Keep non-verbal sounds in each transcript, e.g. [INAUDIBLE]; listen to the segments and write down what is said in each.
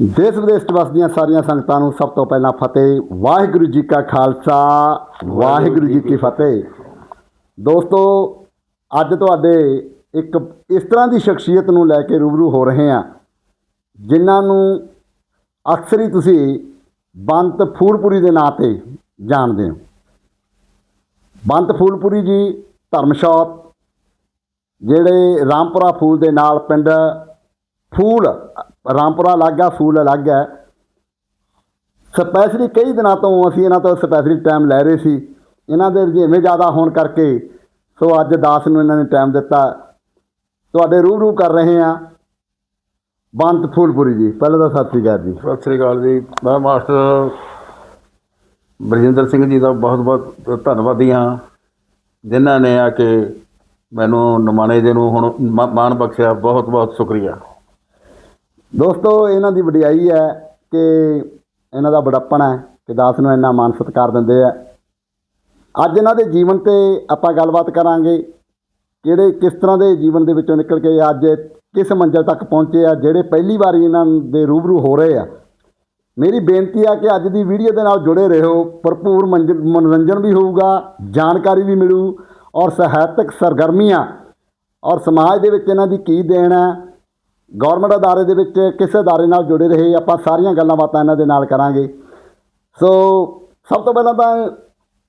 ਦੇਸ਼ ਵਿਦੇਸ਼ 'ਚ ਵਸਦੀਆਂ ਸਾਰੀਆਂ ਸੰਗਤਾਂ ਨੂੰ ਸਭ ਤੋਂ ਪਹਿਲਾਂ ਫਤਿਹ, ਵਾਹਿਗੁਰੂ ਜੀ ਕਾ ਖਾਲਸਾ, ਵਾਹਿਗੁਰੂ ਜੀ ਕੀ ਫਤਿਹ। ਦੋਸਤੋ, ਅੱਜ ਤੁਹਾਡੇ ਇੱਕ ਇਸ ਤਰ੍ਹਾਂ ਦੀ ਸ਼ਖਸੀਅਤ ਨੂੰ ਲੈ ਕੇ ਰੂਬਰੂ ਹੋ ਰਹੇ ਹਾਂ, ਜਿਨ੍ਹਾਂ ਨੂੰ ਅਕਸਰ ਹੀ ਤੁਸੀਂ ਬੰਤ ਫੂਲਪੁਰੀ ਦੇ ਨਾਂ ਤੇ ਜਾਣਦੇ ਹੋ। ਬੰਤ ਫੂਲਪੁਰੀ ਜੀ ਧਰਮਸ਼ਾਪ ਜਿਹੜੇ ਰਾਮਪੁਰਾ ਫੂਲ ਦੇ ਨਾਲ ਪਿੰਡ ਫੂਲ ਰਾਮਪੁਰਾ ਅਲੱਗ ਆ ਫੂਲ ਅਲੱਗ ਹੈ ਸਪੈਸ਼ਲੀ ਕਈ ਦਿਨਾਂ ਤੋਂ ਅਸੀਂ ਇਹਨਾਂ ਤੋਂ ਸਪੈਸ਼ਲੀ ਟਾਈਮ ਲੈ ਰਹੇ ਸੀ। ਇਹਨਾਂ ਦੇ ਜਿਵੇਂ ਜ਼ਿਆਦਾ ਹੋਣ ਕਰਕੇ, ਸੋ ਅੱਜ ਦਾਸ ਨੂੰ ਇਹਨਾਂ ਨੇ ਟਾਈਮ ਦਿੱਤਾ। ਤੁਹਾਡੇ ਰੂਬਰੂ ਕਰ ਰਹੇ ਹਾਂ। ਬੰਤ ਫੂਲਪੁਰੀ ਜੀ, ਪਹਿਲਾਂ ਤਾਂ ਸਤਿ ਸ਼੍ਰੀ ਅਕਾਲ ਜੀ। ਸਤਿ ਸ੍ਰੀ ਅਕਾਲ ਜੀ। ਮੈਂ ਮਾਸਟਰ ਬਰਜਿੰਦਰ ਸਿੰਘ ਜੀ ਦਾ ਬਹੁਤ ਬਹੁਤ ਧੰਨਵਾਦੀ ਹਾਂ, ਜਿਨ੍ਹਾਂ ਨੇ ਆ ਕੇ ਮੈਨੂੰ ਨਮਾਣੇ ਦੇ ਨੂੰ ਹੁਣ ਮਾ- ਮਾਣ ਬਖਸ਼ਿਆ, ਬਹੁਤ ਬਹੁਤ ਸ਼ੁਕਰੀਆ। ਦੋਸਤੋ, ਇਹਨਾਂ ਦੀ ਵਡਿਆਈ ਹੈ ਕਿ ਇਹਨਾਂ ਦਾ ਬੜੱਪਣ ਹੈ ਕਿ ਦਾਸ ਨੂੰ ਇੰਨਾ ਮਾਨ ਸਤਿਕਾਰ ਦਿੰਦੇ ਆ। ਅੱਜ ਇਹਨਾਂ ਦੇ ਜੀਵਨ ਤੇ ਆਪਾਂ ਗੱਲਬਾਤ ਕਰਾਂਗੇ ਕਿਹੜੇ, ਕਿਸ ਤਰ੍ਹਾਂ ਦੇ ਜੀਵਨ ਦੇ ਵਿੱਚੋਂ ਨਿਕਲ ਕੇ ਅੱਜ ਕਿਸ ਮੰਜ਼ਲ ਤੱਕ ਪਹੁੰਚੇ ਆ, ਜਿਹੜੇ ਪਹਿਲੀ ਵਾਰੀ ਇਹਨਾਂ ਦੇ ਰੂਬਰੂ ਹੋ ਰਹੇ ਆ। ਮੇਰੀ ਬੇਨਤੀ ਆ ਕਿ ਅੱਜ ਦੀ ਵੀਡੀਓ ਦੇ ਨਾਲ ਜੁੜੇ ਰਹੋ। ਭਰਪੂਰ ਮੰਜ- ਮਨੋਰੰਜਨ ਵੀ ਹੋਊਗਾ, ਜਾਣਕਾਰੀ ਵੀ ਮਿਲੂ ਔਰ ਸਾਹਿਤਕ ਸਰਗਰਮੀਆਂ ਔਰ ਸਮਾਜ ਦੇ ਵਿੱਚ ਇਹਨਾਂ ਦੀ ਕੀ ਦੇਣ ਹੈ। ਗਵਰਨਮੈਂਟ ਅਦਾਰੇ ਦੇ ਵਿੱਚ ਕਿਸ ਅਦਾਰੇ ਨਾਲ ਜੁੜੇ ਰਹੇ ਆਪਾਂ ਸਾਰੀਆਂ ਗੱਲਾਂ ਬਾਤਾਂ ਇਹਨਾਂ ਦੇ ਨਾਲ ਕਰਾਂਗੇ। ਸੋ ਸਭ ਤੋਂ ਪਹਿਲਾਂ ਤਾਂ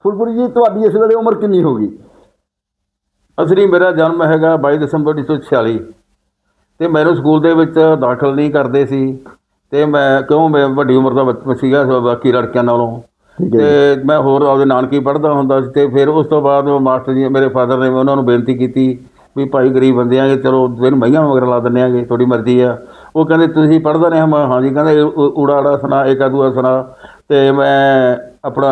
ਫੁਲਪੁਰੀ ਜੀ ਤੁਹਾਡੀ ਇਸ ਵੇਲੇ ਉਮਰ ਕਿੰਨੀ ਹੋਗੀ ਅਸਲੀ ਮੇਰਾ ਜਨਮ ਹੈਗਾ 22 ਦਸੰਬਰ 1946 ਤੇ ਮੈਨੂੰ ਸਕੂਲ ਦੇ ਵਿੱਚ ਦਾਖਲ ਨਹੀਂ ਕਰਦੇ ਸੀ। ਤੇ ਮੈਂ ਕਿਉਂ? ਮੈਂ ਵੱਡੀ ਉਮਰ ਦਾ ਬੱਚਾ ਸੀਗਾ ਬਾਕੀ ਲੜਕਿਆਂ ਨਾਲੋਂ। ਹੈ ਤੇ ਮੈਂ ਹੋਰ ਆਪਦੇ ਨਾਨਕੀ ਪੜ੍ਹਦਾ ਹੁੰਦਾ ਸੀ। ਤੇ ਫਿਰ ਉਸ ਤੋਂ ਬਾਅਦ ਮਾਸਟਰ ਜੀ ਮੇਰੇ ਫਾਦਰ ਨੇ ਉਹਨਾਂ ਨੂੰ ਬੇਨਤੀ ਕੀਤੀ ਵੀ ਭਾਈ ਗਰੀਬ ਬੰਦੇ ਆਂਗੇ ਚਲੋ ਤੈਨੂੰ ਮਈਆਂ ਮਗਰ ਲਾ ਦਿੰਦੇ ਆਂਗੇ ਤੁਹਾਡੀ ਮਰਜ਼ੀ ਆ। ਉਹ ਕਹਿੰਦੇ ਤੁਸੀਂ ਪੜ੍ਹਦਾ ਰਹੇ? ਮੈਂ ਹਾਂਜੀ। ਕਹਿੰਦੇ ਉੜਾੜਾ ਸੁਣਾ ਏਕਾ ਦੂਆ ਸੁਣਾ। ਤੇ ਮੈਂ ਆਪਣਾ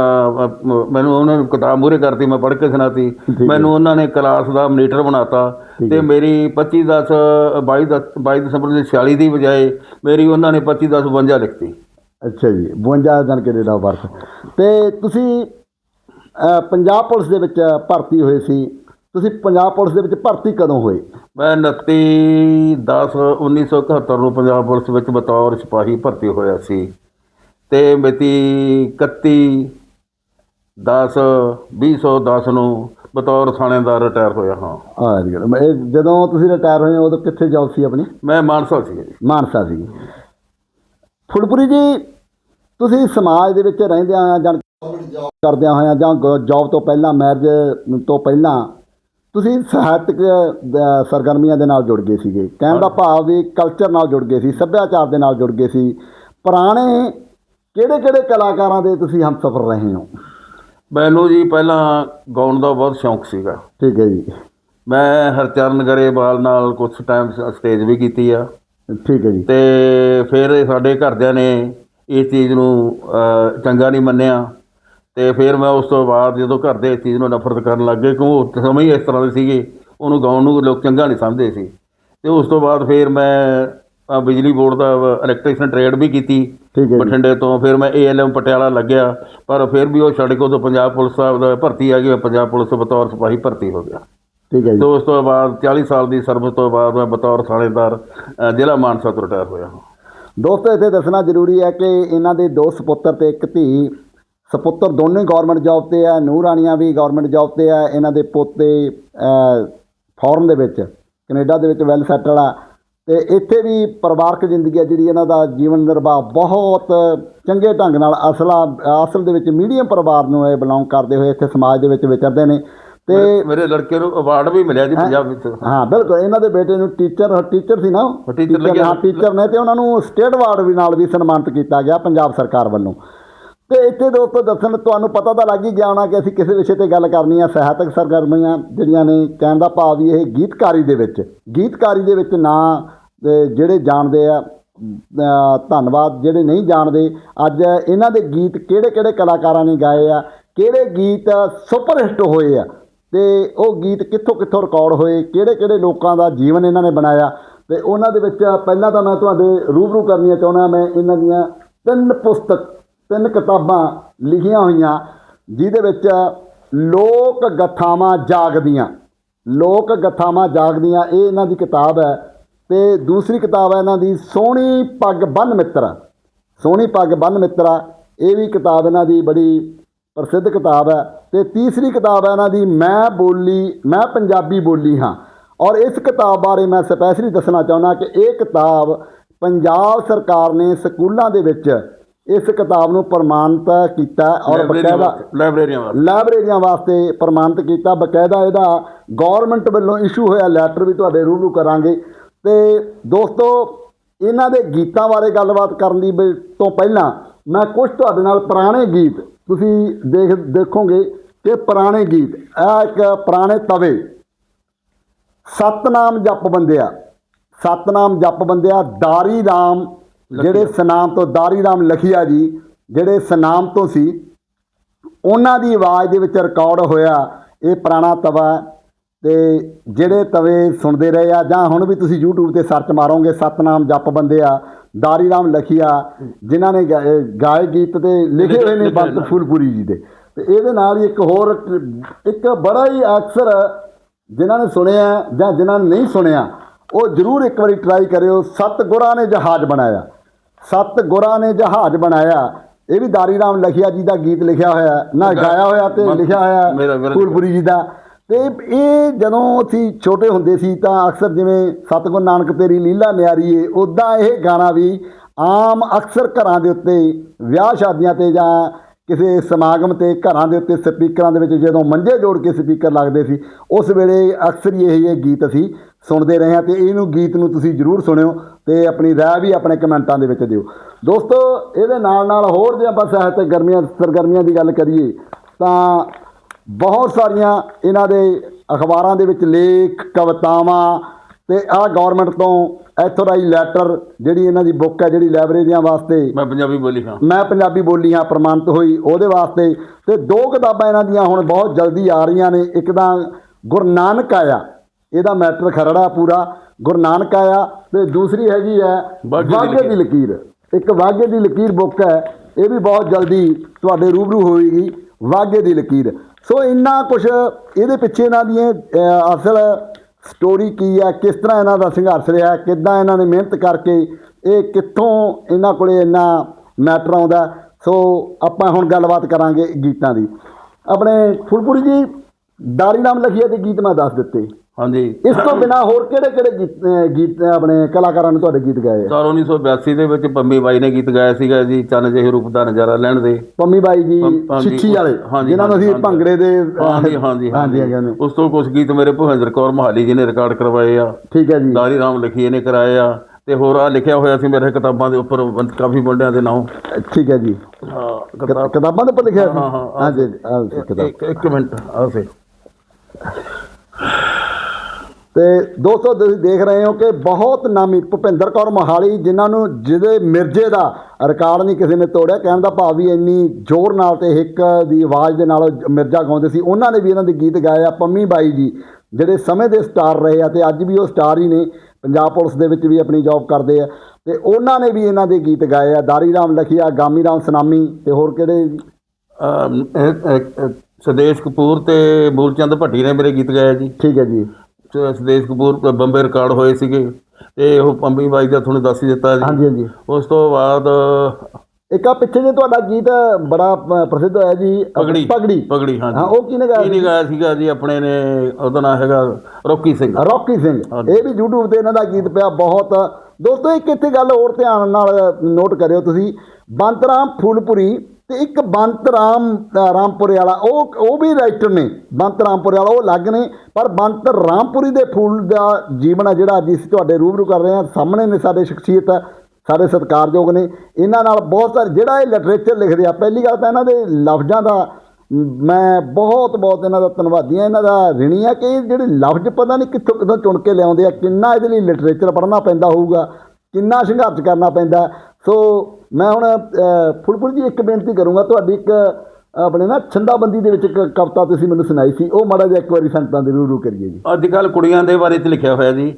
ਮੈਨੂੰ ਉਹਨਾਂ ਨੂੰ ਕਿਤਾਬ ਮੂਹਰੇ ਕਰਤੀ ਮੈਂ ਪੜ੍ਹ ਕੇ ਸੁਣਾਤੀ। ਹੈ। ਮੈਨੂੰ ਉਹਨਾਂ ਨੇ ਕਲਾਸ ਦਾ ਮਨੀਟਰ ਬਣਾਤਾ। ਤੇ ਮੇਰੀ 25 10 22 ਦਸ 22 ਦਸੰਬਰ ਦੇ 46 ਦੀ ਬਜਾਏ ਮੇਰੀ ਉਹਨਾਂ ਨੇ 25 10 52 ਲਿਖਤੀ। ਅੱਛਾ ਜੀ 52 ਜਨ ਕੇ ਡੇਟ ਆਫ ਬਰਥ। ਤੇ ਤੁਸੀਂ ਪੰਜਾਬ ਪੁਲਿਸ ਦੇ ਵਿੱਚ ਭਰਤੀ ਹੋਏ ਸੀ। ਤੁਸੀਂ ਪੰਜਾਬ ਪੁਲਿਸ ਦੇ ਵਿੱਚ ਭਰਤੀ ਕਦੋਂ ਹੋਏ? ਮੈਂ 29 10 1971 ਨੂੰ ਪੰਜਾਬ ਪੁਲਿਸ ਵਿੱਚ ਬਤੌਰ ਸਿਪਾਹੀ ਭਰਤੀ ਹੋਇਆ ਸੀ ਤੇ ਮਿਤੀ 31 10 2010 ਨੂੰ ਬਤੌਰ ਥਾਣੇਦਾਰ ਰਿਟਾਇਰ ਹੋਇਆ ਹਾਂ। ਆ ਜੀ ਇਹ ਜਦੋਂ ਤੁਸੀਂ ਰਿਟਾਇਰ ਹੋਏ ਉਦੋਂ ਕਿੱਥੇ ਜੌਬ ਸੀ ਆਪਣੀ? ਮੈਂ ਮਾਨਸਾ ਸੀ। ਜੀ ਮਾਨਸਾ ਸੀ। ਫੁਲਪੁਰੀ ਜੀ ਤੁਸੀਂ ਸਮਾਜ ਦੇ ਵਿੱਚ ਰਹਿੰਦਿਆਂ ਹੋਇਆਂ ਜਾਂ ਕਰਦਿਆਂ ਹੋਇਆਂ ਜਾਂ ਜੌਬ ਤੋਂ ਪਹਿਲਾਂ ਮੈਰਿਜ ਤੋਂ ਪਹਿਲਾਂ ਤੁਸੀਂ ਸਾਹਿਤਕ ਸਰਗਰਮੀਆਂ ਦੇ ਨਾਲ ਜੁੜ ਗਏ ਸੀਗੇ। ਕਹਿਣ ਦਾ ਭਾਵ ਵੀ ਕਲਚਰ ਨਾਲ ਜੁੜ ਗਏ ਸੀ ਸੱਭਿਆਚਾਰ ਦੇ ਨਾਲ ਜੁੜ ਗਏ ਸੀ। ਪੁਰਾਣੇ ਕਿਹੜੇ ਕਿਹੜੇ ਕਲਾਕਾਰਾਂ ਦੇ ਤੁਸੀਂ ਹਮਸਫਰ ਰਹੇ ਹੋ? ਮੈਨੂੰ ਜੀ ਪਹਿਲਾਂ ਗਾਉਣ ਦਾ ਬਹੁਤ ਸ਼ੌਂਕ ਸੀਗਾ। ਠੀਕ ਹੈ ਜੀ। ਮੈਂ ਹਰਚਰਨ ਗਰੇਵਾਲ ਨਾਲ ਕੁਝ ਟਾਈਮ ਸਟੇਜ ਵੀ ਕੀਤੀ ਆ। ਠੀਕ ਹੈ ਜੀ। ਤੇ ਫਿਰ ਸਾਡੇ ਘਰਦਿਆਂ ਨੇ ਇਸ ਚੀਜ਼ ਨੂੰ ਚੰਗਾ ਨਹੀਂ ਮੰਨਿਆ। ਤੇ ਫਿਰ ਮੈਂ ਉਸ ਤੋਂ ਬਾਅਦ ਜਦੋਂ ਘਰ ਦੇ ਇਸ ਚੀਜ਼ ਨੂੰ ਨਫ਼ਰਤ ਕਰਨ ਲੱਗ ਗਏ ਕਿਉਂ ਉਹ ਸਮੇਂ ਹੀ ਇਸ ਤਰ੍ਹਾਂ ਦੇ ਸੀਗੇ ਉਹਨੂੰ ਗਾਉਣ ਨੂੰ ਲੋਕ ਚੰਗਾ ਨਹੀਂ ਸਮਝਦੇ ਸੀ। ਤੇ ਉਸ ਤੋਂ ਬਾਅਦ ਫਿਰ ਮੈਂ ਬਿਜਲੀ ਬੋਰਡ ਦਾ ਇਲੈਕਟ੍ਰੀਸ਼ੀਅਨ ਟ੍ਰੇਡ ਵੀ ਕੀਤੀ ਬਠਿੰਡੇ ਤੋਂ ਫਿਰ ਮੈਂ ਏਐਲਐਮ ਪਟਿਆਲਾ ਲੱਗਿਆ ਪਰ ਫਿਰ ਵੀ ਉਹ ਛੱਡ ਕੇ ਉਦੋਂ ਪੰਜਾਬ ਪੁਲਿਸ ਦਾ ਭਰਤੀ ਆ ਗਈ ਪੰਜਾਬ ਪੁਲਿਸ ਬਤੌਰ ਸਿਪਾਹੀ ਭਰਤੀ ਹੋ ਗਿਆ। ਠੀਕ ਹੈ ਜੀ। ਉਸ ਤੋਂ ਬਾਅਦ 40 ਸਾਲ ਦੀ ਸਰਵਿਸ ਤੋਂ ਬਾਅਦ ਮੈਂ ਬਤੌਰ ਥਾਣੇਦਾਰ ਜ਼ਿਲ੍ਹਾ ਮਾਨਸਾ ਤੋਂ ਰਿਟਾਇਰ ਹੋਇਆ ਹਾਂ। ਦੋਸਤੋ ਇੱਥੇ ਦੱਸਣਾ ਜ਼ਰੂਰੀ ਹੈ ਕਿ ਇਹਨਾਂ ਦੇ ਦੋ ਸਪੁੱਤਰ ਤੇ ਇੱਕ ਧੀ ਸਪੁੱਤਰ ਦੋਨੇ ਗਵਰਨਮੈਂਟ ਜੌਬ ਤੇ ਆ ਨੂੰਹ ਰਾਣੀਆਂ ਵੀ ਗਵਰਨਮੈਂਟ ਜੌਬ ਤੇ ਆ ਇਹਨਾਂ ਦੇ ਪੋਤੇ ਫੋਰਨ ਦੇ ਵਿੱਚ ਕੈਨੇਡਾ ਦੇ ਵਿੱਚ ਵੈਲ ਸੈਟਲ ਆ। ਤੇ ਇੱਥੇ ਵੀ ਪਰਿਵਾਰਕ ਜ਼ਿੰਦਗੀ ਆ ਜਿਹੜੀ ਇਹਨਾਂ ਦਾ ਜੀਵਨ ਨਿਰਵਾਹ ਬਹੁਤ ਚੰਗੇ ਢੰਗ ਨਾਲ ਅਸਲਾ ਅਸਲ ਦੇ ਵਿੱਚ ਮੀਡੀਅਮ ਪਰਿਵਾਰ ਨੂੰ ਇਹ ਬਿਲੋਂਗ ਕਰਦੇ ਹੋਏ ਇੱਥੇ ਸਮਾਜ ਦੇ ਵਿੱਚ ਵਿਚਰਦੇ ਨੇ। ਤੇ ਮੇਰੇ ਲੜਕੇ ਨੂੰ ਅਵਾਰਡ ਵੀ ਮਿਲਿਆ ਜੀ ਪੰਜਾਬ ਵਿੱਚ। ਹਾਂ ਬਿਲਕੁਲ ਇਹਨਾਂ ਦੇ ਬੇਟੇ ਨੂੰ ਟੀਚਰ ਟੀਚਰ ਸੀ ਨਾ teacher ਲੱਗਿਆ ਹਾਂ ਟੀਚਰ ਨੇ ਤੇ ਉਹਨਾਂ ਨੂੰ ਸਟੇਟ ਅਵਾਰਡ ਵੀ ਨਾਲ ਵੀ ਸਨਮਾਨਿਤ ਕੀਤਾ ਗਿਆ ਪੰਜਾਬ ਸਰਕਾਰ ਵੱਲੋਂ। ਤੇ ਇੱਥੇ ਦੋਸਤੋ ਦੱਸਣ, ਤੁਹਾਨੂੰ ਪਤਾ ਤਾਂ ਲੱਗ ਹੀ ਗਿਆ ਹੋਣਾ ਕਿ ਅਸੀਂ ਕਿਸੇ ਵਿਸ਼ੇ ਤੇ ਗੱਲ ਕਰਨੀ ਆ ਸਾਹਿਤਕ ਸਰਗਰਮੀਆਂ ਜਿਹੜੀਆਂ ਨੇ, ਕਹਿਣ ਦਾ ਭਾਵ ਵੀ ਇਹ ਗੀਤਕਾਰੀ ਦੇ ਵਿੱਚ। ਗੀਤਕਾਰੀ ਦੇ ਵਿੱਚ ਨਾ ਜਿਹੜੇ ਜਾਣਦੇ ਆ ਧੰਨਵਾਦ, ਜਿਹੜੇ ਨਹੀਂ ਜਾਣਦੇ, ਅੱਜ ਇਹਨਾਂ ਦੇ ਗੀਤ ਕਿਹੜੇ ਕਿਹੜੇ ਕਲਾਕਾਰਾਂ ਨੇ ਗਾਏ ਆ, ਕਿਹੜੇ ਗੀਤ ਸੁਪਰ ਹਿੱਟ ਹੋਏ ਆ, ਤੇ ਉਹ ਗੀਤ ਕਿੱਥੋਂ ਕਿੱਥੋਂ ਰਿਕਾਰਡ ਹੋਏ ਕਿਹੜੇ ਕਿਹੜੇ ਲੋਕਾਂ ਦਾ ਜੀਵਨ ਇਹਨਾਂ ਨੇ ਬਣਾਇਆ, ਤੇ ਉਹਨਾਂ ਦੇ ਵਿੱਚ ਪਹਿਲਾਂ ਤਾਂ ਮੈਂ ਤੁਹਾਡੇ ਰੂਬਰੂ ਕਰਨੀਆਂ ਚਾਹੁੰਦਾ, ਮੈਂ ਇਹਨਾਂ ਦੀਆਂ ਤਿੰਨ ਪੁਸਤਕ ਤਿੰਨ ਕਿਤਾਬਾਂ ਲਿਖੀਆਂ ਹੋਈਆਂ, ਜਿਹਦੇ ਵਿੱਚ ਲੋਕ ਗਥਾਵਾਂ ਜਾਗਦੀਆਂ। ਲੋਕ ਗਥਾਵਾਂ ਜਾਗਦੀਆਂ, ਇਹ ਇਹਨਾਂ ਦੀ ਕਿਤਾਬ ਹੈ। ਤੇ ਦੂਸਰੀ ਕਿਤਾਬ ਹੈ ਇਹਨਾਂ ਦੀ, ਸੋਹਣੀ ਪੱਗ ਬੰਨ ਮਿੱਤਰ। ਸੋਹਣੀ ਪੱਗ ਬੰਨ ਮਿੱਤਰਾ, ਇਹ ਵੀ ਕਿਤਾਬ ਇਹਨਾਂ ਦੀ ਬੜੀ ਪ੍ਰਸਿੱਧ ਕਿਤਾਬ ਹੈ। ਤੇ ਤੀਸਰੀ ਕਿਤਾਬ ਹੈ ਇਹਨਾਂ ਦੀ, ਮੈਂ ਬੋਲੀ, ਮੈਂ ਪੰਜਾਬੀ ਬੋਲੀ ਹਾਂ। ਔਰ ਇਸ ਕਿਤਾਬ ਬਾਰੇ ਮੈਂ ਸਪੈਸ਼ਲੀ ਦੱਸਣਾ ਚਾਹੁੰਦਾ ਕਿ ਇਹ ਕਿਤਾਬ ਪੰਜਾਬ ਸਰਕਾਰ ਨੇ ਸਕੂਲਾਂ ਦੇ ਵਿੱਚ ਇਸ ਕਿਤਾਬ ਨੂੰ ਪ੍ਰਮਾਣਿਤ ਕੀਤਾ ਔਰ ਬਕਾਇਦਾ ਲਾਇਬ੍ਰੇਰੀਆਂ ਵਾਸਤੇ। ਲਾਇਬ੍ਰੇਰੀਆਂ ਵਾਸਤੇ ਪ੍ਰਮਾਣਿਤ ਕੀਤਾ। ਬਕਾਇਦਾ ਇਹਦਾ ਗਵਰਨਮੈਂਟ ਵੱਲੋਂ ਇਸ਼ੂ ਹੋਇਆ ਲੈਟਰ ਵੀ ਤੁਹਾਡੇ ਰੂਬਰੂ ਕਰਾਂਗੇ। ਤੇ ਦੋਸਤੋ ਇਹਨਾਂ ਦੇ ਗੀਤਾਂ ਬਾਰੇ ਗੱਲਬਾਤ ਕਰਨ ਦੀ ਤੋਂ ਪਹਿਲਾਂ ਮੈਂ ਕੁਝ ਤੁਹਾਡੇ ਨਾਲ ਪੁਰਾਣੇ ਗੀਤ ਤੁਸੀਂ ਦੇਖ ਦੇਖੋਗੇ ਕਿ ਪੁਰਾਣੇ ਗੀਤ ਇਹ ਇੱਕ ਪੁਰਾਣੇ ਤਵੇ। ਸਤਨਾਮ ਜਪ ਬੰਦਿਆ ਸਤਨਾਮ ਜਪ ਬੰਦਿਆ ਦਾਰੀ ਰਾਮ ਜਿਹੜੇ ਸਨਾਮ ਤੋਂ ਦਾਰੀ ਰਾਮ ਲਖੀਆ ਜੀ ਜਿਹੜੇ ਸਨਾਮ ਤੋਂ ਸੀ ਉਹਨਾਂ ਦੀ ਆਵਾਜ਼ ਦੇ ਵਿੱਚ ਰਿਕਾਰਡ ਹੋਇਆ ਇਹ ਪੁਰਾਣਾ ਤਵਾ ਤੇ ਜਿਹੜੇ ਤਵੇ ਸੁਣਦੇ ਰਹੇ ਆ ਜਾਂ ਹੁਣ ਵੀ ਤੁਸੀਂ YouTube ਤੇ ਸਰਚ ਮਾਰੋਗੇ ਸਤਨਾਮ ਜਪ ਬੰਦੇ ਆ ਦਾਰੀ ਰਾਮ ਲਖੀਆ ਜਿਨ੍ਹਾਂ ਨੇ ਗਾਏ ਗੀਤ ਤੇ ਲਿਖੇ ਹੋਏ ਨੇ ਨੇ। ਫੁੱਲਪੁਰੀ ਜੀ ਦੇ। ਤੇ ਇਹਦੇ ਨਾਲ ਹੀ ਇੱਕ ਹੋਰ ਇੱਕ ਬੜਾ ਹੀ ਅਕਸਰ ਜਿਨ੍ਹਾਂ ਨੇ ਸੁਣਿਆ ਜਾਂ ਜਿਨ੍ਹਾਂ ਨੇ ਨਹੀਂ ਸੁਣਿਆ ਉਹ ਜ਼ਰੂਰ ਇੱਕ ਵਾਰੀ ਟਰਾਈ ਕਰਿਓ। ਸਤ ਗੁਰਾਂ ਨੇ ਜਹਾਜ਼ ਬਣਾਇਆ। ਸਤ ਗੁਰਾਂ ਨੇ ਜਹਾਜ਼ ਬਣਾਇਆ। ਇਹ ਵੀ ਦਾਰੀ ਰਾਮ ਲਖੀਆ ਜੀ ਦਾ ਗੀਤ ਲਿਖਿਆ ਹੋਇਆ। ਨਾ ਗਾਇਆ ਹੋਇਆ ਤੇ ਲਿਖਿਆ ਹੋਇਆ ਫੂਲਪੁਰੀ ਜੀ ਦਾ। ਤੇ ਇਹ ਜਦੋਂ ਅਸੀਂ ਛੋਟੇ ਹੁੰਦੇ ਸੀ ਤਾਂ ਅਕਸਰ ਜਿਵੇਂ ਸਤਿਗੁਰ ਨਾਨਕ ਤੇਰੀ ਲੀਲਾ ਨਿਆਰੀ ਏ ਉਦਾਂ ਇਹ ਗਾਣਾ ਵੀ ਆਮ ਅਕਸਰ ਘਰਾਂ ਦੇ ਉੱਤੇ ਵਿਆਹ ਸ਼ਾਦੀਆਂ ਤੇ ਜਾਂ ਕਿਸੇ ਸਮਾਗਮ ਤੇ ਘਰਾਂ ਦੇ ਉੱਤੇ ਸਪੀਕਰਾਂ ਦੇ ਵਿੱਚ ਜਦੋਂ ਮੰਜੇ ਜੋੜ ਕੇ ਸਪੀਕਰ ਲੱਗਦੇ ਸੀ ਉਸ ਵੇਲੇ ਅਕਸਰ ਇਹ ਇਹ ਗੀਤ ਅਸੀਂ ਸੁਣਦੇ ਰਹੇ ਹਾਂ ਤੇ ਇਹਨੂੰ ਗੀਤ ਨੂੰ ਤੁਸੀਂ ਜ਼ਰੂਰ ਸੁਣਿਓ ਤੇ ਆਪਣੀ ਰਾਏ ਵੀ ਆਪਣੇ ਕਮੈਂਟਾਂ ਦੇ ਵਿੱਚ ਦਿਓ। ਦੋਸਤੋ ਇਹਦੇ ਨਾਲ ਨਾਲ ਹੋਰ ਜੇ ਆਪਾਂ ਸਾਹਿਤਕ ਗਰਮੀਆਂ ਸਰਗਰਮੀਆਂ ਦੀ ਗੱਲ ਕਰੀਏ ਤਾਂ ਬਹੁਤ ਸਾਰੀਆਂ ਇਹਨਾਂ ਦੇ ਅਖਬਾਰਾਂ ਦੇ ਵਿੱਚ ਲੇਖ ਕਵਿਤਾਵਾਂ ਤੇ ਆਹ ਗਵਰਨਮੈਂਟ ਤੋਂ ਐਥੋਰਾਈਜ਼ ਲੈਟਰ ਜਿਹੜੀ ਇਹਨਾਂ ਦੀ ਬੁੱਕ ਹੈ ਜਿਹੜੀ ਲਾਇਬ੍ਰੇਰੀਆਂ ਵਾਸਤੇ ਮੈਂ ਪੰਜਾਬੀ ਬੋਲੀ ਹਾਂ। ਮੈਂ ਪੰਜਾਬੀ ਬੋਲੀ ਹਾਂ ਪ੍ਰਮਾਣਿਤ ਹੋਈ ਉਹਦੇ ਵਾਸਤੇ ਤੇ ਦੋ ਕਿਤਾਬਾਂ ਇਹਨਾਂ ਦੀਆਂ ਹੁਣ ਬਹੁਤ ਜਲਦੀ ਆ ਰਹੀਆਂ ਨੇ। ਇੱਕ ਤਾਂ ਗੁਰੂ ਨਾਨਕ ਆਇਆ ਇਹਦਾ ਮੈਟਰ ਖਰੜਾ ਪੂਰਾ ਗੁਰੂ ਨਾਨਕ ਆਇਆ ਤੇ ਦੂਸਰੀ ਹੈਗੀ ਹੈ ਵਾਘੇ ਦੀ ਦੀ ਲਕੀਰ। ਇੱਕ ਵਾਘੇ ਦੀ ਲਕੀਰ ਬੁੱਕ ਹੈ ਇਹ ਵੀ ਬਹੁਤ ਜਲਦੀ ਤੁਹਾਡੇ ਰੂਬਰੂ ਹੋਏਗੀ ਵਾਘੇ ਦੀ ਲਕੀਰ। ਸੋ ਇੰਨਾ ਕੁਝ ਇਹਦੇ ਪਿੱਛੇ ਇਹਨਾਂ ਦੀਆਂ ਅਹ, ਅਸਲ ਸਟੋਰੀ ਕੀ ਹੈ ਕਿਸ ਤਰ੍ਹਾਂ ਇਹਨਾਂ ਦਾ ਸੰਘਰਸ਼ ਰਿਹਾ ਕਿੱਦਾਂ ਇਹਨਾਂ ਨੇ ਮਿਹਨਤ ਕਰਕੇ ਇਹ ਕਿੱਥੋਂ ਇਹਨਾਂ ਕੋਲੇ ਇੰਨਾ ਮੈਟਰ ਆਉਂਦਾ ਸੋ ਆਪਾਂ ਹੁਣ ਗੱਲਬਾਤ ਕਰਾਂਗੇ ਗੀਤਾਂ ਦੀ। ਆਪਣੇ ਫੁਲਪੁਰੀ ਜੀ ਦਾਰੀ ਨਾਮ ਲਖੀਆ ਦੇ ਗੀਤ ਮੈਂ ਦੱਸ ਦਿੱਤੇ। ਹਾਂਜੀ। ਇਸ ਤੋਂ ਬਿਨਾ ਹੋਰ ਕਿਹੜੇ ਕਿਹੜੇ ਗੀਤ ਅਹ ਗੀਤ ਆਪਣੇ ਕਲਾਕਾਰਾਂ ਨੇ ਤੁਹਾਡੇ ਗੀਤ ਗਾਏ? ਆ ਸਾਲ 1982 ਦੇ ਵਿੱਚ ਪੰਮੀ ਬਾਈ ਨੇ ਗੀਤ ਗਾਇਆ ਸੀਗਾ ਜੀ ਚੰਨ ਜਿਹੇ ਰੂਪ ਦਾ ਨਜ਼ਾਰਾ ਲੈਣ ਦੇ। ਪੰਮੀ ਬਾਈ ਜੀ ਪੰ- ਛਿੱਛੀ ਵਾਲੇ ਹਾਂਜੀ, ਜਿਨ੍ਹਾਂ ਨੂੰ ਅਸੀਂ ਹਾਂਜੀ, ਭੰਗੜੇ ਦੇ ਹਾਂਜੀ ਹਾਂਜੀ ਹਾਂਜੀ ਹਾਂਜੀ। ਉਸ ਤੋਂ ਕੁਝ ਗੀਤ ਮੇਰੇ ਭੁਪਿੰਦਰ ਕੌਰ ਮਹਾਲੀ ਜੀ ਨੇ ਰਿਕਾਰਡ ਕਰਵਾਏ ਆ। ਠੀਕ ਹੈ ਜੀ। ਦਾਰੀ ਰਾਮ ਲਖੀਏ ਨੇ ਕਰਾਏ ਆ। ਤੇ ਹੋਰ ਆ ਲਿਖਿਆ ਹੋਇਆ ਸੀ ਮੇਰੇ ਕਿਤਾਬਾਂ ਦੇ ਉੱਪਰ ਕਾਫੀ ਮੁੰਡਿਆਂ ਦੇ ਨਾਮ। ਠੀਕ ਹੈ ਜੀ। ਹਾਂ ਕਿਤਾ- ਕਿਤਾਬਾਂ ਦੇ ਉੱਪਰ ਲਿਖਿਆ ਸੀ? ਹਾਂ, ਹਾਂ, ਹਾਂ। ਹਾਂਜੀ ਕਿਤਾਬ। ਇੱਕ ਮਿੰਟ ਆ ਸੇ ਤੇ ਦੋਸਤੋ ਤੁਸੀਂ ਦੇਖ ਰਹੇ ਹੋ ਕਿ ਬਹੁਤ ਨਾਮੀ ਭੁਪਿੰਦਰ ਕੌਰ ਮੋਹਾਲੀ ਜਿਨ੍ਹਾਂ ਨੂੰ ਜਿਹਦੇ ਮਿਰਜ਼ੇ ਦਾ ਰਿਕਾਰਡ ਨਹੀਂ ਕਿਸੇ ਨੇ ਤੋੜਿਆ ਕਹਿਣ ਦਾ ਭਾਵ ਵੀ ਇੰਨੀ ਜ਼ੋਰ ਨਾਲ ਤੇ ਹਿੱਕ ਦੀ ਆਵਾਜ਼ ਦੇ ਨਾਲ ਮਿਰਜ਼ਾ ਗਾਉਂਦੇ ਸੀ। ਉਹਨਾਂ ਨੇ ਵੀ ਇਹਨਾਂ ਦੇ ਗੀਤ ਗਾਏ ਆ ਪੰਮੀ ਬਾਈ ਜੀ ਜਿਹੜੇ ਸਮੇਂ ਦੇ ਸਟਾਰ ਰਹੇ ਆ ਤੇ ਅੱਜ ਵੀ ਉਹ ਸਟਾਰ ਹੀ ਨੇ ਪੰਜਾਬ ਪੁਲਿਸ ਦੇ ਵਿੱਚ ਵੀ ਆਪਣੀ ਜੌਬ ਕਰਦੇ ਆ। ਤੇ ਉਹਨਾਂ ਨੇ ਵੀ ਇਹਨਾਂ ਦੇ ਗੀਤ ਗਾਏ ਆ ਦਾਰੀ ਰਾਮ ਲਖੀਆ ਗਾਮੀ ਰਾਮ ਸਨਾਮੀ ਤੇ ਹੋਰ ਕਿਹੜੇ? ਸਦੇਸ਼ ਕਪੂਰ ਤੇ ਮੂਲਚੰਦ ਭੱਟੀ ਨੇ ਮੇਰੇ ਗੀਤ ਗਾਏ ਜੀ। ਠੀਕ ਹੈ ਜੀ। ਸਦੇਸ਼ ਕਪੂਰ ਬੰਬੇ ਰਿਕਾਰਡ ਹੋਏ ਸੀਗੇ ਤੇ ਉਹ ਪੰਮੀ ਬਾਈ ਦਾ ਤੁਹਾਨੂੰ ਦੱਸ ਹੀ ਦਿੱਤਾ ਜੀ। ਹਾਂਜੀ ਹਾਂਜੀ। ਉਸ ਤੋਂ ਬਾਅਦ ਇੱਕ ਆ ਪਿੱਛੇ ਜੇ ਤੁਹਾਡਾ ਗੀਤ ਬੜਾ ਪ੍ਰਸਿੱਧ ਹੋਇਆ ਜੀ ਪਗੜੀ ਪਗੜੀ। ਪਗੜੀ ਹਾਂਜੀ। ਹਾਂ ਉਹ ਕਿਹਨੇ ਗਾਇਆ ਇਹਨੇ ਗਾਇਆ ਸੀਗਾ ਜੀ ਆਪਣੇ ਨੇ ਉਹਦਾ ਨਾਂ ਹੈਗਾ ਰੋਕੀ ਸਿੰਘ। ਰੌਕੀ ਸਿੰਘ। ਇਹ ਵੀ YouTube ਤੇ ਇਹਨਾਂ ਦਾ ਗੀਤ ਪਿਆ ਬਹੁਤ। ਦੋਸਤੋ ਇੱਕ ਇੱਥੇ ਗੱਲ ਹੋਰ ਧਿਆਨ ਨਾਲ ਨੋਟ ਕਰਿਓ ਤੁਸੀਂ। ਬੰਤਰਾਮ ਫੂਲਪੁਰੀ ਤੇ ਇੱਕ ਬੰਤ ਰਾਮ ਰਾਮਪੁਰੇ ਵਾਲਾ, ਉਹ ਉਹ ਵੀ ਰਾਈਟਰ ਨੇ। ਬੰਤ ਰਾਮਪੁਰੇ ਵਾਲਾ, ਉਹ ਅਲੱਗ ਨੇ, ਪਰ ਬੰਤ ਰਾਮਪੁਰੀ ਦੇ ਫੂਲ ਦਾ ਜੀਵਨ ਆ ਜਿਹੜਾ ਅੱਜ ਅਸੀਂ ਤੁਹਾਡੇ ਰੂਬਰੂ ਕਰ ਰਹੇ ਹਾਂ। ਸਾਹਮਣੇ ਨੇ ਸਾਡੇ ਸ਼ਖਸੀਅਤ ਆ ਸਾਡੇ ਸਤਿਕਾਰਯੋਗ ਨੇ। ਇਹਨਾਂ ਨਾਲ ਬਹੁਤ ਸਾਰੇ, ਜਿਹੜਾ ਇਹ ਲਿਟਰੇਚਰ ਲਿਖਦੇ ਆ, ਪਹਿਲੀ ਗੱਲ ਤਾਂ ਇਹਨਾਂ ਦੇ ਲਫ਼ਜ਼ਾਂ ਦਾ ਮੈਂ ਬਹੁਤ ਬਹੁਤ ਇਹਨਾਂ ਦਾ ਧੰਨਵਾਦੀ ਹਾਂ। ਇਹਨਾਂ ਦਾ ਰਿਣੀ ਆ ਕਿ ਇਹ ਜਿਹੜੇ ਲਫ਼ਜ਼ ਪਤਾ ਨਹੀਂ ਕਿੱਥੋਂ ਕਿੱਥੋਂ ਚੁਣ ਕੇ ਲਿਆਉਂਦੇ ਆ, ਕਿੰਨਾ ਇਹਦੇ ਲਈ ਲਿਟਰੇਚਰ ਪੜ੍ਹਨਾ ਪੈਂਦਾ ਹੋਊਗਾ, ਕਿੰਨਾ ਸੰਘਰਸ਼ ਕਰਨਾ ਪੈਂਦਾ। ਸੋ ਮੈਂ ਹੁਣ ਅ, ਫੁੱਲਪੁਰ ਜੀ ਇੱਕ ਬੇਨਤੀ ਕਰੂੰਗਾ ਤੁਹਾਡੀ ਇੱਕ ਆਪਣੇ ਨਾ ਛੰਦਾਬੰਦੀ ਦੇ ਵਿੱਚ ਇੱਕ ਕਵਿਤਾ ਤੁਸੀਂ ਮੈਨੂੰ ਸੁਣਾਈ ਸੀ ਉਹ ਮਾੜਾ ਜਿਹਾ ਇੱਕ ਵਾਰੀ ਸੰਗਤਾਂ ਦੇ ਰੂਰੂ ਕਰੀਏ ਜੀ। ਅੱਜ ਕੱਲ ਕੁੜੀਆਂ ਦੇ ਬਾਰੇ ਚ ਲਿਖਿਆ ਹੋਇਆ ਜੀ।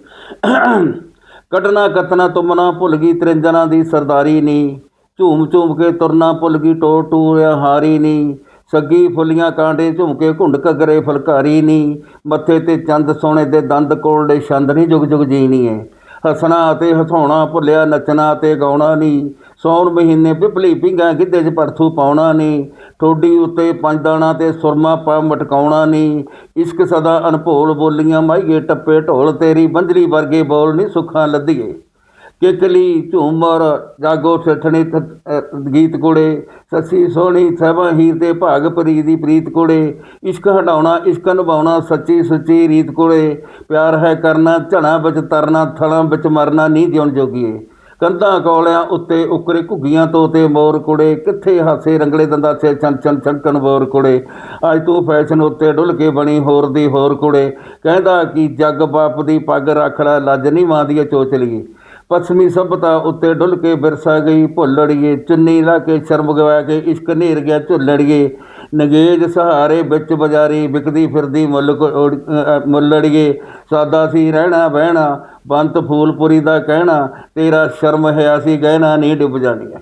ਕੱਢਣਾ ਕਤਨਾ ਤੁਮਨਾ ਭੁੱਲ ਗਈ ਤ੍ਰਿੰਜਨਾ ਦੀ ਸਰਦਾਰੀ ਨੀ। ਝੂਮ ਝੂਮ ਕੇ ਤੁਰਨਾ ਭੁੱਲ ਗਈ ਟੋ ਟੂਰਿਆ ਹਾਰੀ ਨੀ। ਸੱਗੀ ਫੁੱਲੀਆਂ ਕਾਂਡੇ ਝੁਮਕੇ ਘੁੰਡ ਕਗਰੇ ਫਲਕਾਰੀ ਨੀ। ਮੱਥੇ ਤੇ ਚੰਦ ਸੋਨੇ ਦੇ ਦੰਦ ਕੋਲਡੇ ਛੰਦ ਨਹੀਂ ਜੁਗ ਜੁਗ ਜੀਣੀ ਏ। ਹੱਸਣਾ ਅਤੇ ਹਸਾਉਣਾ, ਭੁੱਲਿਆ ਨੱਚਣਾ ਅਤੇ ਗਾਉਣਾ ਨਹੀਂ ਸੌਣ ਮਹੀਨੇ ਪਿਪਲੀ ਪਿੰਗਾ ਗਿੱਧੇ 'ਚ ਪੜਥੂ ਪਾਉਣਾ ਨਹੀਂ ਠੋਡੀ ਉੱਤੇ ਪੰਜ ਦਾਣਾ ਤੇ ਸੁਰਮਾ ਪਾ ਮਟਕਾਉਣਾ ਨਹੀਂ ਇਸ਼ਕ ਸਦਾ ਅਨਭੋਲ ਬੋਲੀਆਂ ਮਾਈਏ ਟੱਪੇ ਢੋਲ, ਤੇਰੀ ਬੰਜਰੀ ਵਰਗੇ ਬੋਲ ਨਹੀਂ ਸੁੱਖਾਂ ਲੱਧੀਏ ਕਿਕਲੀ ਝੂਮਰ ਜਾਗੋ ਸੱਠਣੀ ਗੀਤ ਕੁੜੇ, ਸੱਸੀ ਸੋਹਣੀ ਸਭਾ ਹੀਰ ਤੇ ਭਾਗ ਪਰੀ ਦੀ ਪ੍ਰੀਤ ਕੁੜੇ, ਇਸ਼ਕ ਹਟਾਉਣਾ, ਇਸ਼ਕ ਨਿਭਾਉਣਾ, ਸੱਚੀ ਸੁੱਚੀ ਰੀਤ ਕੁੜੇ, ਪਿਆਰ ਹੈ ਕਰਨਾ, ਝਣਾ ਵਿੱਚ ਤਰਨਾ, ਥਲਾਂ ਵਿੱਚ ਮਰਨਾ, ਨਹੀਂ ਜਿਉਣ ਜੋਗੀਏ। ਕੰਧਾਂ ਕੋਲਿਆਂ ਉੱਤੇ ਉਕਰੇ ਘੁੱਗੀਆਂ ਤੋਤੇ ਮੋਰ ਕੁੜੇ, ਕਿੱਥੇ ਹਾਸੇ ਰੰਗਲੇ ਦੰਦਾ ਸੇ ਛਣ ਛਣ ਛਣਕਣ ਮੋਰ ਕੁੜੇ। ਅੱਜ ਤੂੰ ਫੈਸ਼ਨ ਉੱਤੇ ਡੁੱਲ ਕੇ ਬਣੀ ਹੋਰ ਦੀ ਹੋਰ ਕੁੜੇ, ਕਹਿੰਦਾ ਕਿ ਜੱਗ ਬਾਪ ਦੀ ਪੱਗ ਰੱਖ ਲੈ, ਲੱਜ ਨਹੀਂ ਮਾਂ ਦੀ ਚੋਚਲੀਏ। ਪੱਛਮੀ ਸਭਤਾ ਉੱਤੇ ਡੁੱਲ ਕੇ ਵਿਰਸਾ ਗਈ ਭੁੱਲੜੀਏ, ਚੁੰਨੀ ਲਾ ਕੇ ਸ਼ਰਮ ਗਵਾ ਕੇ ਇਸ਼ਕ ਨੇਰ ਗਿਆ ਝੁੱਲੜੀਏ। ਨਗੇਜ ਸਹਾਰੇ ਵਿੱਚ ਬਜ਼ਾਰੀ ਵਿਕਦੀ ਫਿਰਦੀ ਮੁੱਲ ਮੁੱਲੜੀਏ। ਸਾਦਾ ਸੀ ਰਹਿਣਾ ਬਹਿਣਾ, ਬੰਤ ਫੂਲਪੁਰੀ ਦਾ ਕਹਿਣਾ, ਤੇਰਾ ਸ਼ਰਮ ਹੈ ਅਸੀਂ ਗਹਿਣਾ ਨਹੀਂ ਡੁੱਬ ਜਾਣੀਆਂ।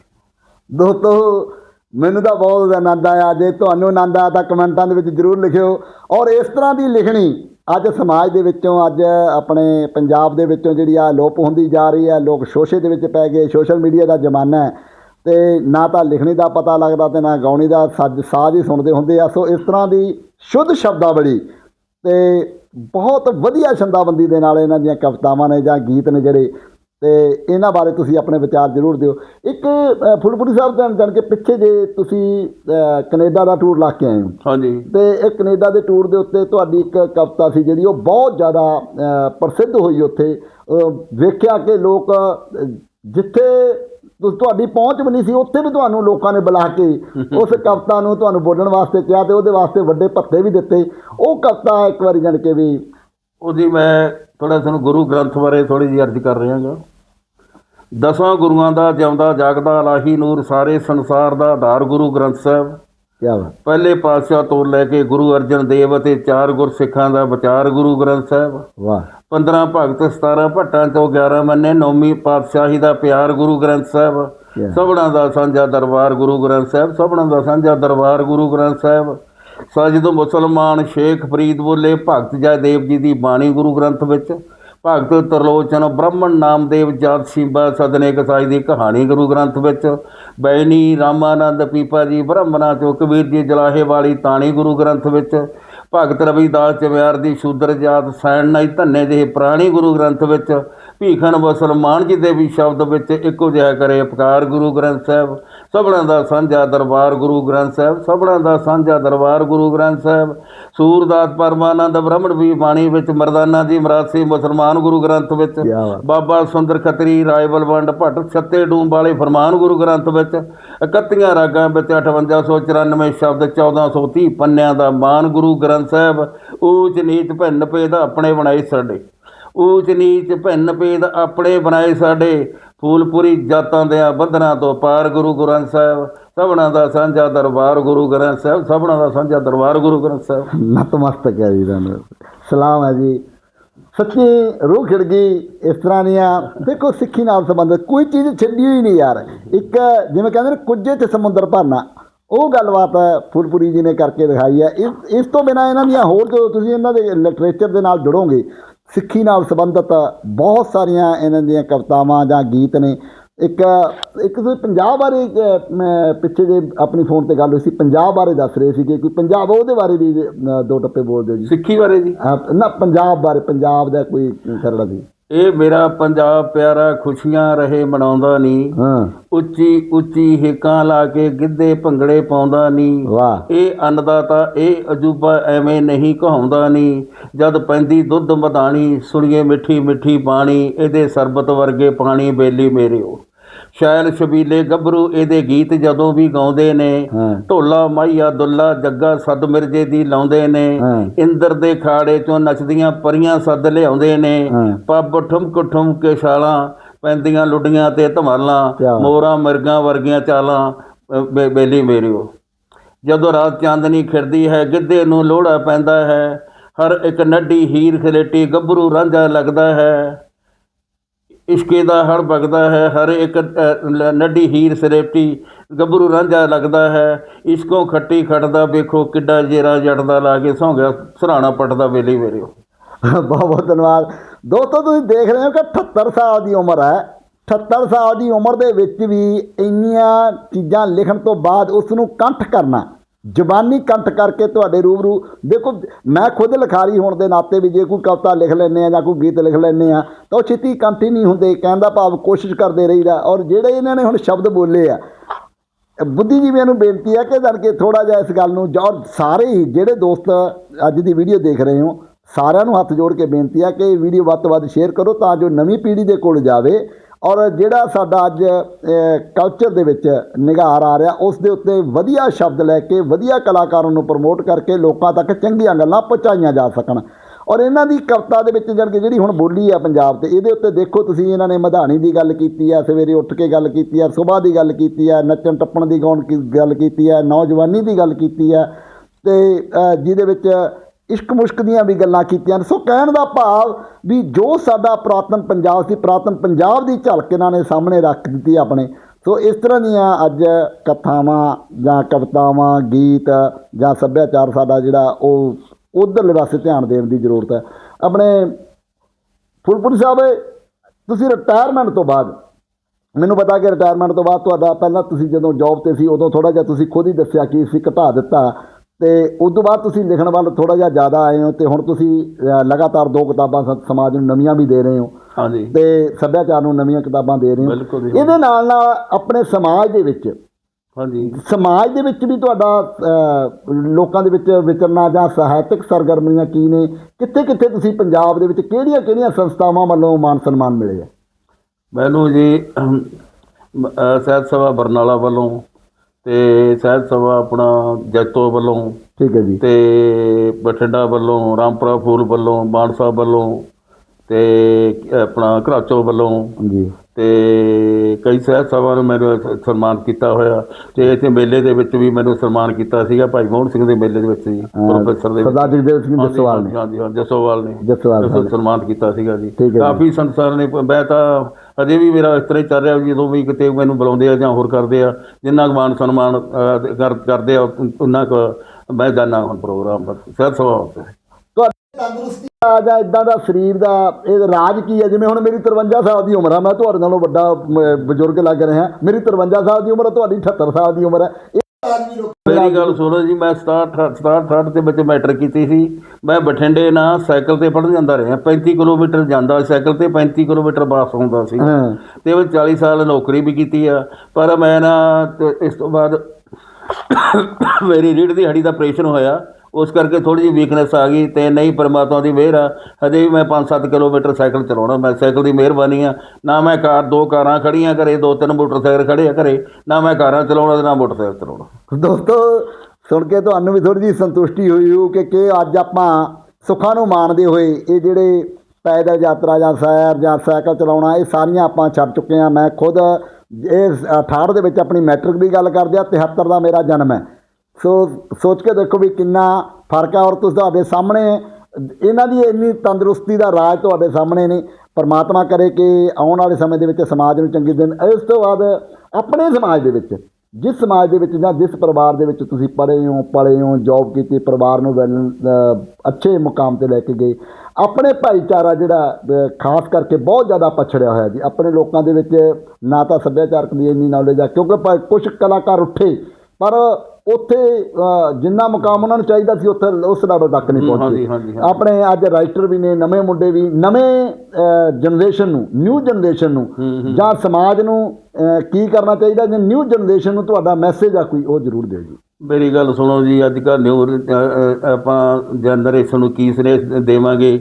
ਦੋਸਤੋ, ਮੈਨੂੰ ਤਾਂ ਬਹੁਤ ਆਨੰਦ ਆਇਆ। ਜੇ ਤੁਹਾਨੂੰ ਆਨੰਦ ਆਇਆ ਤਾਂ ਕਮੈਂਟਾਂ ਦੇ ਵਿੱਚ ਜ਼ਰੂਰ ਲਿਖਿਓ। ਔਰ ਇਸ ਤਰ੍ਹਾਂ ਦੀ ਲਿਖਣੀ ਅੱਜ ਸਮਾਜ ਦੇ ਵਿੱਚੋਂ, ਅੱਜ ਆਪਣੇ ਪੰਜਾਬ ਦੇ ਵਿੱਚੋਂ ਜਿਹੜੀ ਆ ਲੋਪ ਹੁੰਦੀ ਜਾ ਰਹੀ ਹੈ ਲੋਕ ਸ਼ੋਸ਼ੇ ਦੇ ਵਿੱਚ ਪੈ ਗਏ, ਸੋਸ਼ਲ ਮੀਡੀਆ ਦਾ ਜ਼ਮਾਨਾ ਹੈ। ਤੇ ਨਾ ਤਾਂ ਲਿਖਣੀ ਦਾ ਪਤਾ ਲੱਗਦਾ ਤੇ ਨਾ ਗਾਉਣੀ ਦਾ, ਸੱਜ, ਸਾਜ਼ ਹੀ ਸੁਣਦੇ ਹੁੰਦੇ ਆ। ਸੋ ਇਸ ਤਰ੍ਹਾਂ ਦੀ ਸ਼ੁੱਧ ਸ਼ਬਦਾਵਲੀ ਤੇ ਬਹੁਤ ਵਧੀਆ ਛੰਦਾਬੰਦੀ ਦੇ ਨਾਲ ਇਹਨਾਂ ਦੀਆਂ ਕਵਿਤਾਵਾਂ ਨੇ ਜਾਂ ਗੀਤ ਨੇ ਜਿਹੜੇ ਤੇ ਇਹਨਾਂ ਬਾਰੇ ਤੁਸੀਂ ਆਪਣੇ ਵਿਚਾਰ ਜ਼ਰੂਰ ਦਿਓ। ਇੱਕ ਫੁੱਲਪੁਰੀ ਸਾਹਿਬ ਜਾਣ ਜਾਣ ਕੇ ਪਿੱਛੇ ਜੇ ਤੁਸੀਂ ਕੈਨੇਡਾ ਦਾ ਟੂਰ ਲਾ ਕੇ ਆਏ ਹੋ। ਹਾਂਜੀ। ਤੇ ਇਹ ਕੈਨੇਡਾ ਦੇ ਟੂਰ ਦੇ ਉੱਤੇ ਤੁਹਾਡੀ ਇੱਕ ਕਵਿਤਾ ਸੀ ਜਿਹੜੀ ਉਹ ਬਹੁਤ ਜ਼ਿਆਦਾ ਪ੍ਰਸਿੱਧ ਹੋਈ ਉੱਥੇ। ਵੇਖਿਆ ਕਿ ਲੋਕ ਜਿੱਥੇ ਤੁਹਾਡੀ ਪਹੁੰਚ ਵੀ ਨਹੀਂ ਸੀ ਉੱਥੇ ਵੀ ਤੁਹਾਨੂੰ ਲੋਕਾਂ ਨੇ ਬੁਲਾ ਕੇ ਉਸ ਕਵਿਤਾ ਨੂੰ ਤੁਹਾਨੂੰ ਬੋਲਣ ਵਾਸਤੇ ਕਿਹਾ ਤੇ ਉਹਦੇ ਵਾਸਤੇ ਵੱਡੇ ਭੱਤੇ ਵੀ ਦਿੱਤੇ। ਉਹ ਕਵਿਤਾ ਇੱਕ ਵਾਰੀ ਜਾਣ ਕੇ ਵੀ ਉਹਦੀ ਮੈਂ ਥੋੜਾ ਤੁਹਾਨੂੰ ਗੁਰੂ ਗ੍ਰੰਥ ਬਾਰੇ ਥੋੜੀ ਜਿਹੀ ਅਰਜ਼ ਕਰ ਰਿਹਾ ਹਾਂ ਦਸਾਂ ਗੁਰੂਆਂ ਦਾ ਜਿਉਂਦਾ ਜਾਗਦਾ ਇਲਾਹੀ ਨੂਰ ਸਾਰੇ ਸੰਸਾਰ ਦਾ ਆਧਾਰ ਗੁਰੂ ਗ੍ਰੰਥ ਸਾਹਿਬ। ਕੀ ਬਾਤ। ਪਹਿਲੇ ਪਾਤਸ਼ਾਹ ਤੋਂ ਲੈ ਕੇ ਗੁਰੂ ਅਰਜਨ ਦੇਵ ਅਤੇ ਚਾਰ ਗੁਰਸਿੱਖਾਂ ਦਾ ਵਿਚਾਰ ਗੁਰੂ ਗ੍ਰੰਥ ਸਾਹਿਬ। ਵਾਹ। 15 ਭਗਤ 17 ਭੱਟਾਂ ਚੋਂ 11 ਮੰਨੇ ਨੌਵੀਂ ਪਾਤਸ਼ਾਹੀ ਦਾ ਪਿਆਰ ਗੁਰੂ ਗ੍ਰੰਥ ਸਾਹਿਬ. ਸਭਨਾਂ ਦਾ ਸਾਂਝਾ ਦਰਬਾਰ ਗੁਰੂ ਗ੍ਰੰਥ ਸਾਹਿਬ ਸਭਨਾਂ ਦਾ ਸਾਂਝਾ ਦਰਬਾਰ ਗੁਰੂ ਗ੍ਰੰਥ ਸਾਹਿਬ। ਸਜਦ ਮੁਸਲਮਾਨ ਸ਼ੇਖ ਫਰੀਦ ਬੋਲੇ ਭਗਤ ਜੈਦੇਵ ਜੀ ਦੀ ਬਾਣੀ ਗੁਰੂ ਗ੍ਰੰਥ ਵਿੱਚ। ਭਗਤ ਤਰਲੋਚਨ ਬ੍ਰਹਮਣ ਨਾਮਦੇਵ ਜਾਤ ਸਿੰਬਾ ਸਦਨੇ ਕਸਾਈ ਦੀ ਕਹਾਣੀ ਗੁਰੂ ਗ੍ਰੰਥ ਵਿੱਚ। ਬੈਣੀ ਰਾਮਾਨੰਦ ਪੀਪਾ ਜੀ ਬ੍ਰਹਮਣਾ ਚੋ ਕਬੀਰ ਜੀ ਜਲਾਹੇ ਵਾਲੀ ਤਾਣੀ ਗੁਰੂ ਗ੍ਰੰਥ ਵਿੱਚ। ਭਗਤ ਰਵਿਦਾਸ ਚਮਿਆਰ ਦੀ ਸ਼ੂਦਰ ਜਾਤ ਸੈਣ ਨਹੀਂ ਧੰਨੇ ਜਿਹੇ ਪ੍ਰਾਣੀ ਗੁਰੂ ਗ੍ਰੰਥ ਵਿੱਚ। ਭੀਖਣ ਮੁਸਲਮਾਨ ਜੀ ਦੇ ਵੀ ਸ਼ਬਦ ਵਿੱਚ ਇੱਕੋ ਜਿਹਾ ਕਰੇ ਅਪਕਾਰ ਗੁਰੂ ਗ੍ਰੰਥ ਸਾਹਿਬ। ਸਭਨਾਂ ਦਾ ਸਾਂਝਾ ਦਰਬਾਰ ਗੁਰੂ ਗ੍ਰੰਥ ਸਾਹਿਬ ਸਭਨਾਂ ਦਾ ਸਾਂਝਾ ਦਰਬਾਰ ਗੁਰੂ ਗ੍ਰੰਥ ਸਾਹਿਬ। ਸੂਰਦਾਸ ਪਰਮਾਨੰਦ ਬ੍ਰਹਮਣ ਵੀ ਬਾਣੀ ਵਿੱਚ ਮਰਦਾਨਾ ਜੀ ਮਰਾਸੀ ਮੁਸਲਮਾਨ ਗੁਰੂ ਗ੍ਰੰਥ ਵਿੱਚ। ਬਾਬਾ ਸੁੰਦਰ ਖੱਤਰੀ ਰਾਏ ਬਲਵੰਡ ਭੱਟ ਛੱਤੇ ਡੂਮ ਵਾਲੇ ਫਰਮਾਨ ਗੁਰੂ ਗ੍ਰੰਥ ਵਿੱਚ। 31 ਰਾਗਾਂ ਵਿੱਚ 5894 ਸ਼ਬਦ 1430 ਪੰਨਿਆਂ ਦਾ ਮਾਨ ਗੁਰੂ ਗ੍ਰੰਥ ਸਾਹਿਬ। ਊਚ ਨੀਚ ਭਿੰਨ ਭੇਦ ਆਪਣੇ ਬਣਾਏ ਸਾਡੇ। ਊਚ ਨੀਚ ਭਿੰਨ ਭੇਦ ਆਪਣੇ ਬਣਾਏ ਸਾਡੇ। ਫੂਲਪੁਰੀ ਜਾਤਾਂ ਦੇ ਬੰਧਨਾਂ ਤੋਂ ਪਾਰ ਗੁਰੂ ਗ੍ਰੰਥ ਸਾਹਿਬ। ਸਭਨਾਂ ਦਾ ਸਾਂਝਾ ਦਰਬਾਰ ਗੁਰੂ ਗ੍ਰੰਥ ਸਾਹਿਬ। ਸਭਨਾਂ ਦਾ ਸਾਂਝਾ ਦਰਬਾਰ ਗੁਰੂ ਗ੍ਰੰਥ ਸਾਹਿਬ। ਨਤਮਸਤਕ ਹੈ ਜੀ ਤੁਹਾਨੂੰ। ਸਲਾਮ ਹੈ ਜੀ। ਸੱਚੀ ਰੂਹ ਖਿੜ ਗਈ ਇਸ ਤਰ੍ਹਾਂ ਦੀਆਂ। ਦੇਖੋ, ਸਿੱਖੀ ਨਾਲ ਸੰਬੰਧਿਤ ਕੋਈ ਚੀਜ਼ ਛੱਡੀ ਹੋਈ ਨਹੀਂ ਯਾਰ। ਇੱਕ ਜਿਵੇਂ ਕਹਿੰਦੇ ਨੇ ਕੁਝੇ ਤੇ ਸਮੁੰਦਰ ਭਰਨਾ। ਉਹ ਗੱਲਬਾਤ ਫੁੱਲਪੁਰੀ ਜੀ ਨੇ ਕਰਕੇ ਦਿਖਾਈ ਹੈ। ਇਸ ਇਸ ਤੋਂ ਬਿਨਾ ਇਹਨਾਂ ਦੀਆਂ ਹੋਰ ਜੋ ਤੁਸੀਂ ਇਹਨਾਂ ਦੇ ਲਿਟਰੇਚਰ ਦੇ ਨਾਲ ਜੁੜੋਗੇ ਸਿੱਖੀ ਨਾਲ ਸੰਬੰਧਿਤ ਬਹੁਤ ਸਾਰੀਆਂ ਇਹਨਾਂ ਦੀਆਂ ਕਵਿਤਾਵਾਂ ਜਾਂ ਗੀਤ ਨੇ। ਇੱਕ ਇੱਕ ਤੁਸੀਂ ਪੰਜਾਬ ਬਾਰੇ ਮੈਂ ਪਿੱਛੇ ਜੇ ਆਪਣੀ ਫੋਨ ਤੇ ਗੱਲ ਹੋਈ ਸੀ ਪੰਜਾਬ ਬਾਰੇ ਦੱਸ ਰਹੇ ਸੀਗੇ ਕੋਈ ਪੰਜਾਬ ਉਹਦੇ ਬਾਰੇ ਵੀ ਦੋ ਟੱਪੇ ਬੋਲ ਦਿਓ ਜੀ। ਸਿੱਖੀ ਬਾਰੇ ਜੀ? ਨਾ ਪੰਜਾਬ ਬਾਰੇ ਪੰਜਾਬ ਦਾ ਕੋਈ ਖਰੜਾ ਸੀ। ਇਹ ਮੇਰਾ ਪੰਜਾਬ ਪਿਆਰਾ ਖੁਸ਼ੀਆਂ ਰਹੇ ਮਨਾਉਂਦਾ ਨਹੀਂ ਹਾਂ। ਉੱਚੀ ਉੱਚੀ ਹਿੱਕਾਂ ਲਾ ਕੇ ਗਿੱਧੇ ਭੰਗੜੇ ਪਾਉਂਦਾ ਨਹੀਂ ਵਾਹ। ਇਹ ਅੰਨਦਾਤਾ ਇਹ ਅਜੂਬਾ ਐਵੇਂ ਨਹੀਂ ਕਹਾਉਂਦਾ ਨਹੀਂ ਜਦ ਪੈਂਦੀ ਦੁੱਧ ਮਧਾਣੀ ਸੁਣੀਏ ਮਿੱਠੀ ਮਿੱਠੀ ਬਾਣੀ ਇਹਦੇ ਸਰਬਤ ਵਰਗੇ ਪਾਣੀ ਬੇਲੀ ਮੇਰਿਓ ਸ਼ਾਇਰ ਸ਼ਬੀਲੇ ਗੱਭਰੂ ਇਹਦੇ ਗੀਤ ਜਦੋਂ ਵੀ ਗਾਉਂਦੇ ਨੇ। ਢੋਲਾ ਮਾਈਆ ਦੁੱਲਾ ਜੱਗਾ ਸਦ ਮਿਰਜੇ ਦੀ ਲਾਉਂਦੇ ਨੇ। ਇੰਦਰ ਦੇ ਖਾੜੇ ਚੋਂ ਨੱਚਦੀਆਂ ਪਰੀਆਂ ਸੱਦ ਲਿਆਉਂਦੇ ਨੇ। ਪੱਬ ਠੁਮਕ ਠੁਮਕ ਕੇ ਛਾਲਾਂ ਪੈਂਦੀਆਂ ਲੁੱਡੀਆਂ ਤੇ ਧਮਾਲਾਂ? ਮੋਰਾਂ ਮਿਰਗਾਂ ਵਰਗੀਆਂ ਚਾਲਾਂ ਬੇਲੀ ਮੇਰਿਓ। ਜਦੋਂ ਰਾਤ ਚਾਂਦਨੀ ਖਿੜਦੀ ਹੈ ਗਿੱਧੇ ਨੂੰ ਲੋੜਾ ਪੈਂਦਾ ਹੈ। ਹਰ ਇੱਕ ਨੱਡੀ ਹੀਰ ਖਲੇਟੀ ਗੱਭਰੂ ਰਾਂਝਾ ਲੱਗਦਾ ਹੈ। ਇਸ਼ਕੇ ਦਾ ਹੜ ਵਗਦਾ ਹੈ, ਹਰ ਇੱਕ ਨੱਡੀ ਹੀਰ ਸਰੇਪਟੀ ਗੱਭਰੂ ਰਾਂਝਾ ਲੱਗਦਾ ਹੈ। ਇਸ਼ਕੋਂ ਖੱਟੀ ਖੜਦਾ ਵੇਖੋ, ਕਿੱਡਾ ਜੇਰਾ ਜੜਦਾ ਲਾ ਕੇ ਸੌਂ ਗਿਆ ਸਰਾਣਾ ਪਟਦਾ ਵੇਲੀ ਮੇਰਿਓ [LAUGHS] ਬਹੁਤ ਬਹੁਤ ਧੰਨਵਾਦ। ਦੋਸਤੋ, ਤੁਸੀਂ ਦੇਖ ਰਹੇ ਹੋ ਕਿ 78 ਸਾਲ ਦੀ ਉਮਰ ਹੈ। 78 ਸਾਲ ਦੀ ਉਮਰ ਦੇ ਵਿੱਚ ਵੀ ਇੰਨੀਆਂ ਚੀਜ਼ਾਂ ਲਿਖਣ ਤੋਂ ਬਾਅਦ ਉਸ ਨੂੰ ਕੰਠ ਕਰਨਾ। ਜ਼ਬਾਨੀ ਕੰਠ ਕਰਕੇ ਤੁਹਾਡੇ ਰੂਬਰੂ, ਦੇਖੋ, ਮੈਂ ਖੁਦ ਲਿਖਾਰੀ ਹੋਣ ਦੇ ਨਾਤੇ ਵੀ ਜੇ ਕੋਈ ਕਵਿਤਾ ਲਿਖ ਲੈਂਦੇ ਆ ਜਾਂ ਕੋਈ ਗੀਤ ਲਿਖ ਲੈਂਦੇ ਆ, ਤਾਂ ਉਹ ਛੇਤੀ ਕੰਠ ਹੀ ਨਹੀਂ ਹੁੰਦੇ ਕਹਿੰਦਾ ਭਾਵ ਕੋਸ਼ਿਸ਼ ਕਰਦੇ ਰਹੀਦਾ। ਔਰ ਜਿਹੜੇ ਇਹਨਾਂ ਨੇ ਹੁਣ ਸ਼ਬਦ ਬੋਲੇ ਆ, ਬੁੱਧੀਜੀਵੀਆਂ ਨੂੰ ਬੇਨਤੀ ਹੈ ਕਿ ਜਾਣ ਕਿ ਥੋੜਾ ਜਿਹਾ ਇਸ ਗੱਲ ਨੂੰ, ਔਰ ਸਾਰੇ ਹੀ ਜਿਹੜੇ ਦੋਸਤ ਅੱਜ ਦੀ ਵੀਡੀਓ ਦੇਖ ਰਹੇ ਹੋ, ਸਾਰਿਆਂ ਨੂੰ ਹੱਥ ਜੋੜ ਕੇ ਬੇਨਤੀ ਹੈ ਕਿ ਇਹ ਵੀਡੀਓ ਵੱਧ ਤੋਂ ਵੱਧ ਸ਼ੇਅਰ ਕਰੋ ਤਾਂ ਜੋ ਨਵੀਂ ਪੀੜ੍ਹੀ ਦੇ ਕੋਲ ਜਾਵੇ। ਔਰ ਜਿਹੜਾ ਸਾਡਾ ਅੱਜ ਕਲਚਰ ਦੇ ਵਿੱਚ ਨਿਗਾਰ ਆ ਰਿਹਾ, ਉਸ ਦੇ ਉੱਤੇ ਵਧੀਆ ਸ਼ਬਦ ਲੈ ਕੇ, ਵਧੀਆ ਕਲਾਕਾਰਾਂ ਨੂੰ ਪ੍ਰਮੋਟ ਕਰਕੇ ਲੋਕਾਂ ਤੱਕ ਚੰਗੀਆਂ ਗੱਲਾਂ ਪਹੁੰਚਾਈਆਂ ਜਾ ਸਕਣ। ਔਰ ਇਹਨਾਂ ਦੀ ਕਵਿਤਾ ਦੇ ਵਿੱਚ ਜਾਣੀ ਕਿ ਜਿਹੜੀ ਹੁਣ ਬੋਲੀ ਆ ਪੰਜਾਬ ਤੇ, ਇਹਦੇ ਉੱਤੇ ਦੇਖੋ ਤੁਸੀਂ, ਇਹਨਾਂ ਨੇ ਮਧਾਣੀ ਦੀ ਗੱਲ ਕੀਤੀ ਆ ਸਵੇਰੇ ਉੱਠ ਕੇ ਗੱਲ ਕੀਤੀ ਆ ਸੁਬਾਹ ਦੀ ਗੱਲ ਕੀਤੀ ਆ ਨੱਚਣ ਟੱਪਣ ਦੀ ਗਾਉਣ ਕੀ, ਗੱਲ ਕੀਤੀ ਆ ਨੌਜਵਾਨੀ ਦੀ ਗੱਲ ਕੀਤੀ ਆ ਤੇ ਜਿਹਦੇ ਵਿੱਚ ਇਸ਼ਕ ਮੁਸ਼ਕ ਦੀਆਂ ਵੀ ਗੱਲਾਂ ਕੀਤੀਆਂ ਨੇ। ਸੋ ਕਹਿਣ ਦਾ ਭਾਵ ਵੀ ਜੋ ਸਾਡਾ ਪੁਰਾਤਨ ਪੰਜਾਬ ਸੀ, ਪੁਰਾਤਨ ਪੰਜਾਬ ਦੀ ਝਲਕ ਇਹਨਾਂ ਨੇ ਸਾਹਮਣੇ ਰੱਖ ਦਿੱਤੀ ਆਪਣੇ। ਸੋ ਇਸ ਤਰ੍ਹਾਂ ਦੀਆਂ ਅੱਜ ਕਥਾਵਾਂ ਜਾਂ ਕਵਿਤਾਵਾਂ, ਗੀਤ ਜਾਂ ਸੱਭਿਆਚਾਰ ਸਾਡਾ ਜਿਹੜਾ ਉਹ ਉਧਰਲੇ ਪਾਸੇ ਧਿਆਨ ਦੇਣ ਦੀ ਜ਼ਰੂਰਤ ਹੈ। ਆਪਣੇ ਫੁੱਲਪੁਰ ਸਾਹਿਬ, ਤੁਸੀਂ ਰਿਟਾਇਰਮੈਂਟ ਤੋਂ ਬਾਅਦ, ਮੈਨੂੰ ਪਤਾ ਕਿ ਰਿਟਾਇਰਮੈਂਟ ਤੋਂ ਬਾਅਦ ਤੁਹਾਡਾ ਪਹਿਲਾਂ ਤੁਸੀਂ ਜਦੋਂ ਜੌਬ ਤੇ ਸੀ, ਉਦੋਂ ਥੋੜਾ ਜਿਹਾ ਤੁਸੀਂ ਖੁਦ ਹੀ ਦੱਸਿਆ ਕਿ ਅਸੀਂ ਘਟਾ ਦਿੱਤਾ। ਤੇ ਉਸ ਤੋਂ ਬਾਅਦ ਤੁਸੀਂ ਲਿਖਣ ਵੱਲ ਥੋੜਾ ਜਿਹਾ ਜ਼ਿਆਦਾ ਆਏ ਹੋ ਤੇ ਹੁਣ ਤੁਸੀਂ ਲਗਾਤਾਰ ਦੋ ਕਿਤਾਬਾਂ ਸਮਾਜ ਨੂੰ ਨਵੀਆਂ ਵੀ ਦੇ ਰਹੇ ਹੋ। ਹਾਂਜੀ। ਤੇ ਸੱਭਿਆਚਾਰ ਨੂੰ ਨਵੀਆਂ ਕਿਤਾਬਾਂ ਦੇ ਰਹੇ ਹੋ। ਇਹਦੇ ਨਾਲ ਨਾਲ ਆਪਣੇ ਸਮਾਜ ਦੇ ਵਿੱਚ ਹਾਂਜੀ। ਸਮਾਜ ਦੇ ਵਿੱਚ ਵੀ ਤੁਹਾਡਾ ਲੋਕਾਂ ਦੇ ਵਿੱਚ ਵਿਚਰਨਾ ਜਾਂ ਸਾਹਿਤਕ ਸਰਗਰਮੀਆਂ ਕੀ ਨੇ ਕਿੱਥੇ ਕਿੱਥੇ ਤੁਸੀਂ ਪੰਜਾਬ ਦੇ ਵਿੱਚ ਕਿਹੜੀਆਂ ਕਿਹੜੀਆਂ ਸੰਸਥਾਵਾਂ ਵੱਲੋਂ ਮਾਨ ਸਨਮਾਨ ਮਿਲੇ ਆ? ਮੈਨੂੰ ਜੀ ਸਾਹਿਤ ਸਭਾ ਬਰਨਾਲਾ ਵੱਲੋਂ ਤੇ ਸਾਹਿਤ ਸਭਾ ਆਪਣਾ ਜੈਤੋ ਵੱਲੋਂ ਠੀਕ ਹੈ ਜੀ। ਤੇ ਬਠਿੰਡਾ ਵੱਲੋਂ ਰਾਮਪੁਰਾ ਫੂਲ ਵੱਲੋਂ ਮਾਨਸਾ ਵੱਲੋਂ ਤੇ ਆਪਣਾ ਘਰਾਚੋ ਵੱਲੋਂ ਜੀ। ਤੇ ਕਈ ਸਾਹਿਤ ਸਭਾ ਨੂੰ ਮੈਨੂੰ ਸਨਮਾਨ ਕੀਤਾ ਹੋਇਆ। ਤੇ ਇੱਥੇ ਮੇਲੇ ਦੇ ਵਿੱਚ ਵੀ ਮੈਨੂੰ ਸਨਮਾਨ ਕੀਤਾ ਸੀਗਾ ਭਾਈ ਮੋਹਨ ਸਿੰਘ ਦੇ ਮੇਲੇ ਦੇ ਵਿੱਚ ਜੀ ਪ੍ਰੋਫੈਸਰ ਦੇ। ਸਰਦਾਰ ਜਗਦੇਵ ਸਿੰਘ ਜਸਵਾਲ ਨੇ। ਹਾਂਜੀ ਹਾਂ ਜਸੋਵਾਲ ਨੇ। ਜਸਵਾਲ ਸਨਮਾਨ ਕੀਤਾ ਸੀਗਾ ਜੀ। ਕਾਫੀ ਸੰਸਾਰ ਨੇ ਮੈਂ ਤਾਂ ਅਜੇ ਵੀ ਮੇਰਾ ਇਸ ਤਰ੍ਹਾਂ ਹੀ ਚੱਲ ਰਿਹਾ ਵੀ ਜਦੋਂ ਵੀ ਕਿਤੇ ਮੈਨੂੰ ਬੁਲਾਉਂਦੇ ਆ ਜਾਂ ਹੋਰ ਕਰਦੇ ਆ ਜਿੰਨਾ ਕੁ ਮਾਨ ਸਨਮਾਨ ਕਰ- ਕਰਦੇ ਆ ਉਹਨਾਂ ਕੁ ਮੈਂ ਜਾਣਾ ਹੁਣ ਪ੍ਰੋਗਰਾਮ ਉੱਤੇ ਤੁਹਾਡੀ ਤੰਦਰੁਸਤੀ ਦਾ ਜਾਂ ਇਦਾਂ ਦਾ ਸਰੀਰ ਦਾ ਇਹ ਰਾਜ ਕੀ ਹੈ? ਜਿਵੇਂ ਹੁਣ ਮੇਰੀ 53 ਸਾਲ ਦੀ ਉਮਰ ਆ ਮੈਂ ਤੁਹਾਡੇ ਨਾਲੋਂ ਵੱਡਾ ਬਜ਼ੁਰਗ ਲੱਗ ਰਿਹਾ। ਮੇਰੀ 53 ਸਾਲ ਦੀ ਉਮਰ ਤੁਹਾਡੀ 78 ਸਾਲ ਦੀ ਉਮਰ ਹੈ ਇਹ ਮੇਰੀ ਗੱਲ ਸੁਣੋ ਜੀ ਮੈਂ 67 67 68 ਦੇ ਵਿੱਚ ਮੈਟ੍ਰਿਕ ਕੀਤੀ ਸੀ। ਮੈਂ ਬਠਿੰਡੇ ਨਾਲ ਸਾਈਕਲ ਤੇ ਪੜ੍ਹਨ ਜਾਂਦਾ ਰਿਹਾ। 35 ਕਿਲੋਮੀਟਰ ਜਾਂਦਾ ਸਾਈਕਲ ਤੇ 35 ਕਿਲੋਮੀਟਰ ਵਾਪਸ ਆਉਂਦਾ ਸੀ। ਤੇ ਉਹ 40 ਸਾਲ ਨੌਕਰੀ ਵੀ ਕੀਤੀ ਆ। ਪਰ ਮੈਂ ਨਾ ਇਸ ਤੋਂ ਬਾਅਦ ਮੇਰੀ ਰੀੜ ਦੀ ਹੱਡੀ ਦਾ ਆਪਰੇਸ਼ਨ ਹੋਇਆ। ਉਸ ਕਰਕੇ ਥੋੜੀ ਜਿਹੀ ਵੀਕਨੈਸ ਆ ਗਈ ਤੇ ਨਹੀਂ ਪਰਮਾਤਮਾ ਦੀ ਮਿਹਰ ਆ। ਹਜੇ ਵੀ ਮੈਂ 5-7 ਕਿਲੋਮੀਟਰ ਸਾਈਕਲ ਚਲਾਉਣਾ। ਮੈਂ ਸਾਈਕਲ ਦੀ ਮਿਹਰਬਾਨੀ ਆ। ਨਾ ਮੈਂ ਕਾਰ ਦੋ ਕਾਰਾਂ ਖੜੀਆਂ ਘਰੇ ਦੋ ਤਿੰਨ ਮੋਟਰਸਾਈਕਲ ਖੜੇ ਆ ਘਰੇ। ਨਾ ਮੈਂ ਕਾਰਾਂ ਚਲਾਉਣਾ ਤੇ ਨਾ ਮੋਟਰਸਾਈਕਲ ਚਲਾਉਣਾ। ਦੋਸਤੋ ਸੁਣ ਕੇ ਤੁਹਾਨੂੰ ਵੀ ਥੋੜੀ ਜਿਹੀ ਸੰਤੁਸ਼ਟੀ ਹੋਈ ਹੋ ਕਿ ਕਿ ਅੱਜ ਆਪਾਂ ਸੁੱਖਾਂ ਨੂੰ ਮਾਣਦੇ ਹੋਏ ਇਹ ਜਿਹੜੇ ਪੈਦਲ ਯਾਤਰਾ ਜਾਂ ਸੈਰ ਜਾਂ ਸਾਈਕਲ ਚਲਾਉਣਾ, ਇਹ ਸਾਰੀਆਂ ਆਪਾਂ ਛੱਡ ਚੁੱਕੇ ਆ ਮੈਂ ਖੁਦ ਇਹ 68 ਦੇ ਵਿੱਚ ਆਪਣੀ ਮੈਟ੍ਰਿਕ ਦੀ ਗੱਲ ਕਰਦੇ ਆ 73 ਦਾ ਮੇਰਾ ਜਨਮ ਹੈ। ਸੋ ਸੋਚ ਕੇ ਦੇਖੋ ਵੀ ਕਿੰਨਾ ਫ਼ਰਕ ਹੈ ਔਰ ਤੁਸੀਂ ਤੁਹਾਡੇ ਸਾਹਮਣੇ ਇਹਨਾਂ ਦੀ ਇੰਨੀ ਤੰਦਰੁਸਤੀ ਦਾ ਰਾਜ ਤੁਹਾਡੇ ਸਾਹਮਣੇ ਨੇ। ਪਰਮਾਤਮਾ ਕਰੇ ਕਿ ਆਉਣ ਵਾਲੇ ਸਮੇਂ ਦੇ ਵਿੱਚ ਸਮਾਜ ਨੂੰ ਚੰਗੇ ਦਿਨ, ਇਸ ਤੋਂ ਬਾਅਦ ਆਪਣੇ ਸਮਾਜ ਦੇ ਵਿੱਚ ਜਿਸ ਸਮਾਜ ਦੇ ਵਿੱਚ ਜਾਂ ਜਿਸ ਪਰਿਵਾਰ ਦੇ ਵਿੱਚ ਤੁਸੀਂ ਪੜ੍ਹੇ ਹੋ ਪਲੇ ਹੋ ਜੌਬ ਕੀਤੀ, ਪਰਿਵਾਰ ਨੂੰ ਵੈਲ ਅੱਛੇ ਮੁਕਾਮ ਤੇ ਲੈ ਕੇ ਗਏ, ਆਪਣੇ ਭਾਈਚਾਰਾ ਜਿਹੜਾ ਖਾਸ ਕਰਕੇ ਬਹੁਤ ਜ਼ਿਆਦਾ ਪਛੜਿਆ ਹੋਇਆ ਜੀ, ਆਪਣੇ ਲੋਕਾਂ ਦੇ ਵਿੱਚ ਨਾ ਤਾਂ ਸੱਭਿਆਚਾਰਕ ਦੀ ਇੰਨੀ ਨੌਲੇਜ ਆ, ਕਿਉਂਕਿ ਪ- ਕੁਝ ਕਲਾਕਾਰ ਉੱਠੇ, ਪਰ ਉੱਥੇ ਜਿੰਨਾ ਮੁਕਾਮ ਉਹਨਾਂ ਨੂੰ ਚਾਹੀਦਾ ਸੀ ਉੱਥੇ ਉਸ ਲੈਵਲ ਤੱਕ ਨਹੀਂ ਪਹੁੰਚੇ। ਆਪਣੇ ਅੱਜ ਰਾਈਟਰ ਵੀ ਨੇ ਨਵੇਂ ਮੁੰਡੇ ਵੀ ਨਵੇਂ ਜਨਰੇਸ਼ਨ ਨੂੰ ਨਿਊ ਜਨਰੇਸ਼ਨ ਨੂੰ ਜਾਂ ਸਮਾਜ ਨੂੰ ਕੀ ਕਰਨਾ ਚਾਹੀਦਾ ਜੇ ਨਿਊ ਜਨਰੇਸ਼ਨ ਨੂੰ ਤੁਹਾਡਾ ਮੈਸੇਜ ਆ ਕੋਈ ਉਹ ਜ਼ਰੂਰ ਦਿਓ। ਜੀ ਮੇਰੀ ਗੱਲ ਸੁਣੋ ਜੀ ਅੱਜ ਕੱਲ੍ਹ ਨਿਊ ਆਪਾਂ ਜਨਰੇਸ਼ਨ ਨੂੰ ਕੀ ਸੰਦੇਸ਼ ਦੇਵਾਂਗੇ?